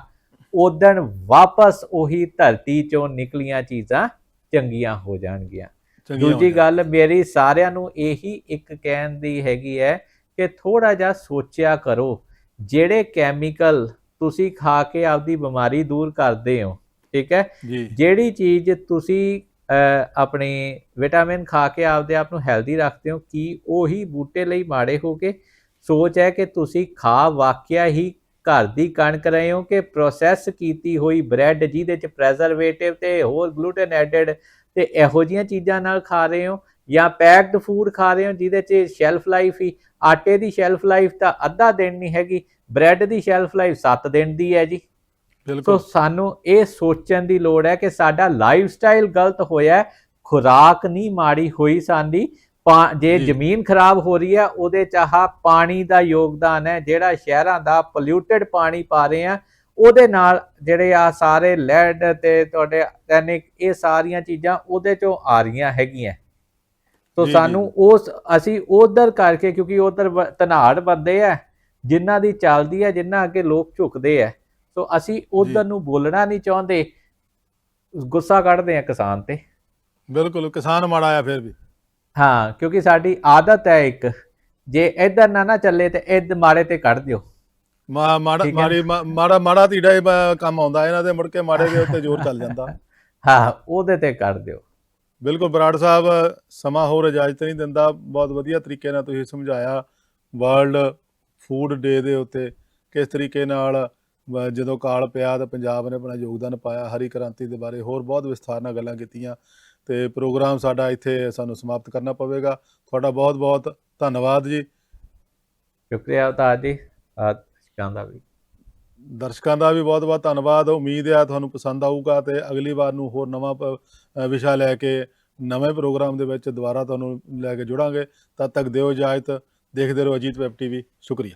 ਉਦਣ ਵਾਪਸ ਉਹੀ ਧਰਤੀ ਚੋਂ ਨਿਕਲੀਆਂ ਚੀਜ਼ਾਂ ਚੰਗੀਆਂ ਹੋ ਜਾਣਗੀਆਂ। ਦੂਜੀ ਗੱਲ ਮੇਰੀ ਸਾਰਿਆਂ ਨੂੰ ਇਹੀ ਇੱਕ ਕਹਿਣ ਦੀ ਹੈਗੀ ਹੈ ਕਿ ਥੋੜਾ ਜਿਹਾ ਸੋਚਿਆ ਕਰੋ ਜਿਹੜੇ ਕੈਮੀਕਲ ਤੁਸੀਂ ਖਾ ਕੇ ਆਪਦੀ ਬਿਮਾਰੀ ਦੂਰ ਕਰਦੇ ਹੋ ਠੀਕ ਹੈ? ਜਿਹੜੀ ਚੀਜ਼ ਤੁਸੀਂ ਆਪਣੇ ਵਿਟਾਮਿਨ ਖਾ ਕੇ ਆਪਦੇ ਆਪ ਨੂੰ ਹੈਲਦੀ ਰੱਖਦੇ ਹੋ, ਕੀ ਉਹੀ ਬੂਟੇ ਲਈ ਮਾੜੇ ਹੋ ਕੇ ਸੋਚ ਹੈ ਕਿ ਤੁਸੀਂ ਖਾ ਵਾਕਿਆ ਹੀ ਘਰ ਦੀ ਕਣਕ ਰਹੇ ਹੋ ਕਿ ਪ੍ਰੋਸੈਸ ਕੀਤੀ ਹੋਈ ਬ੍ਰੈਡ ਜਿਹਦੇ ਚ ਪ੍ਰੈਜ਼ਰਵੇਟਿਵ ਤੇ ਹੋਰ ਗਲੂਟਨ ਐਡਡ ਤੇ ਇਹੋ ਜੀਆਂ ਚੀਜ਼ਾਂ ਨਾਲ ਖਾ ਰਹੇ ਹੋ ਜਾਂ ਪੈਕਡ ਫੂਡ ਖਾ ਰਹੇ ਹੋ ਜਿਹਦੇ ਚ ਸ਼ੈਲਫ ਲਾਈਫ ਹੀ, ਆਟੇ ਦੀ ਸ਼ੈਲਫ ਲਾਈਫ ਤਾਂ ਅੱਧਾ ਦਿਨ ਨਹੀਂ ਹੈਗੀ ਬ੍ਰੈਡ ਦੀ ਸ਼ੈਲਫ ਲਾਈਫ 7 ਦਿਨ ਦੀ ਹੈ ਜੀ। ਸੋ ਸਾਨੂੰ ਇਹ ਸੋਚਣ ਦੀ ਲੋੜ ਹੈ ਕਿ ਸਾਡਾ ਲਾਈਫ ਸਟਾਈਲ ਗਲਤ ਹੋਇਆ ਖੁਰਾਕ ਨਹੀਂ ਮਾੜੀ ਹੋਈ ਸਾਡੀ ਜੇ। ਜ਼ਮੀਨ ਖਰਾਬ ਹੋ ਰਹੀ ਹੈ ਉਹਦੇ ਚ ਆਹ ਪਾਣੀ ਦਾ ਯੋਗਦਾਨ ਹੈ ਜਿਹੜਾ ਸ਼ਹਿਰਾਂ ਦਾ ਪੋਲਿਊਟਡ ਪਾਣੀ ਪਾ ਰਹੇ ਆ ਉਹਦੇ ਨਾਲ ਜਿਹੜੇ ਆ ਸਾਰੇ ਲੈਡ ਤੇ ਤੁਹਾਡੇ ਐਨਿਕ ਇਹ ਸਾਰੀਆਂ ਚੀਜ਼ਾਂ ਉਹਦੇ ਚੋਂ ਆ ਰਹੀਆਂ ਹੈਗੀਆਂ ਸੋ। ਸਾਨੂੰ ਉਸ ਅਸੀਂ ਉਧਰ ਕਰਕੇ ਕਿਉਂਕਿ ਉਧਰ ਧਨਾੜ ਬੰਦੇ ਆ ਜਿਨ੍ਹਾਂ ਦੀ ਚੱਲਦੀ ਹੈ ਜਿਨ੍ਹਾਂ ਅੱਗੇ ਲੋਕ ਝੁਕਦੇ ਆ ਸੋ ਅਸੀਂ ਉਧਰ ਨੂੰ ਬੋਲਣਾ ਨਹੀਂ ਚਾਹੁੰਦੇ। ਗੁੱਸਾ ਕੱਢਦੇ ਆ ਕਿਸਾਨ ਤੇ। ਬਿਲਕੁਲ ਕਿਸਾਨ ਮਾੜਾ ਆ ਫਿਰ ਵੀ। ਹਾਂ ਕਿਉਂਕਿ ਸਾਡੀ ਆਦਤ ਹੈ ਇੱਕ। ਜੇ ਇੱਧਰ ਨਾ ਨਾ ਚੱਲੇ ਤੇ ਇੱਧ ਮਾੜੇ ਤੇ ਕੱਢ ਦਿਓ। ਮਾੜਾ। ਮਾੜੀ ਮਾੜਾ ਮਾੜਾ ਧੀੜਾ ਕੰਮ ਆਉਂਦਾ ਇਹਨਾਂ ਦੇ ਮੁੜ ਕੇ ਮਾੜੇ ਦੇ ਉੱਤੇ ਜ਼ੋਰ ਚੱਲ ਜਾਂਦਾ। ਹਾਂ ਉਹਦੇ ਤੇ ਕੱਢ ਦਿਓ। ਬਿਲਕੁਲ ਬਰਾੜ ਸਾਹਿਬ ਸਮਾਂ ਹੋਰ ਇਜਾਜ਼ਤ ਨਹੀਂ ਦਿੰਦਾ। ਬਹੁਤ ਵਧੀਆ ਤਰੀਕੇ ਨਾਲ ਤੁਸੀਂ ਸਮਝਾਇਆ। ਵਰਲਡ ਫੂਡ ਡੇ ਦੇ ਉੱਤੇ ਕਿਸ ਤਰੀਕੇ ਨਾਲ ਜਦੋਂ ਕਾਲ ਪਿਆ ਤਾਂ ਪੰਜਾਬ ਨੇ ਆਪਣਾ ਯੋਗਦਾਨ ਪਾਇਆ ਹਰੀ ਕ੍ਰਾਂਤੀ ਦੇ ਬਾਰੇ ਹੋਰ ਬਹੁਤ ਵਿਸਥਾਰ ਨਾਲ ਗੱਲਾਂ ਕੀਤੀਆਂ ਤੇ ਪ੍ਰੋਗਰਾਮ ਸਾਡਾ ਇੱਥੇ ਸਾਨੂੰ ਸਮਾਪਤ ਕਰਨਾ ਪਵੇਗਾ। ਤੁਹਾਡਾ ਬਹੁਤ ਬਹੁਤ ਧੰਨਵਾਦ ਜੀ। ਸ਼ੁਕਰੀਆ ਉਤਾਰ ਜੀ ਆਹ ਦਾ ਵੀ। ਦਰਸ਼ਕਾਂ ਦਾ ਵੀ ਬਹੁਤ ਬਹੁਤ ਧੰਨਵਾਦ। ਉਮੀਦ ਹੈ ਤੁਹਾਨੂੰ ਪਸੰਦ ਆਊਗਾ ਤੇ ਅਗਲੀ ਵਾਰ ਨੂੰ ਹੋਰ ਨਵਾਂ ਵਿਸ਼ਾ ਲੈ ਕੇ ਨਵੇਂ ਪ੍ਰੋਗਰਾਮ ਦੇ ਵਿੱਚ ਦੁਬਾਰਾ ਤੁਹਾਨੂੰ ਲੈ ਕੇ ਜੁੜਾਂਗੇ। ਤਦ ਤੱਕ ਦਿਓ ਇਜਾਜ਼ਤ। ਦੇਖਦੇ ਰਹੋ ਅਜੀਤ ਵੈਬ ਟੀਵੀ। ਸ਼ੁਕਰੀਆ।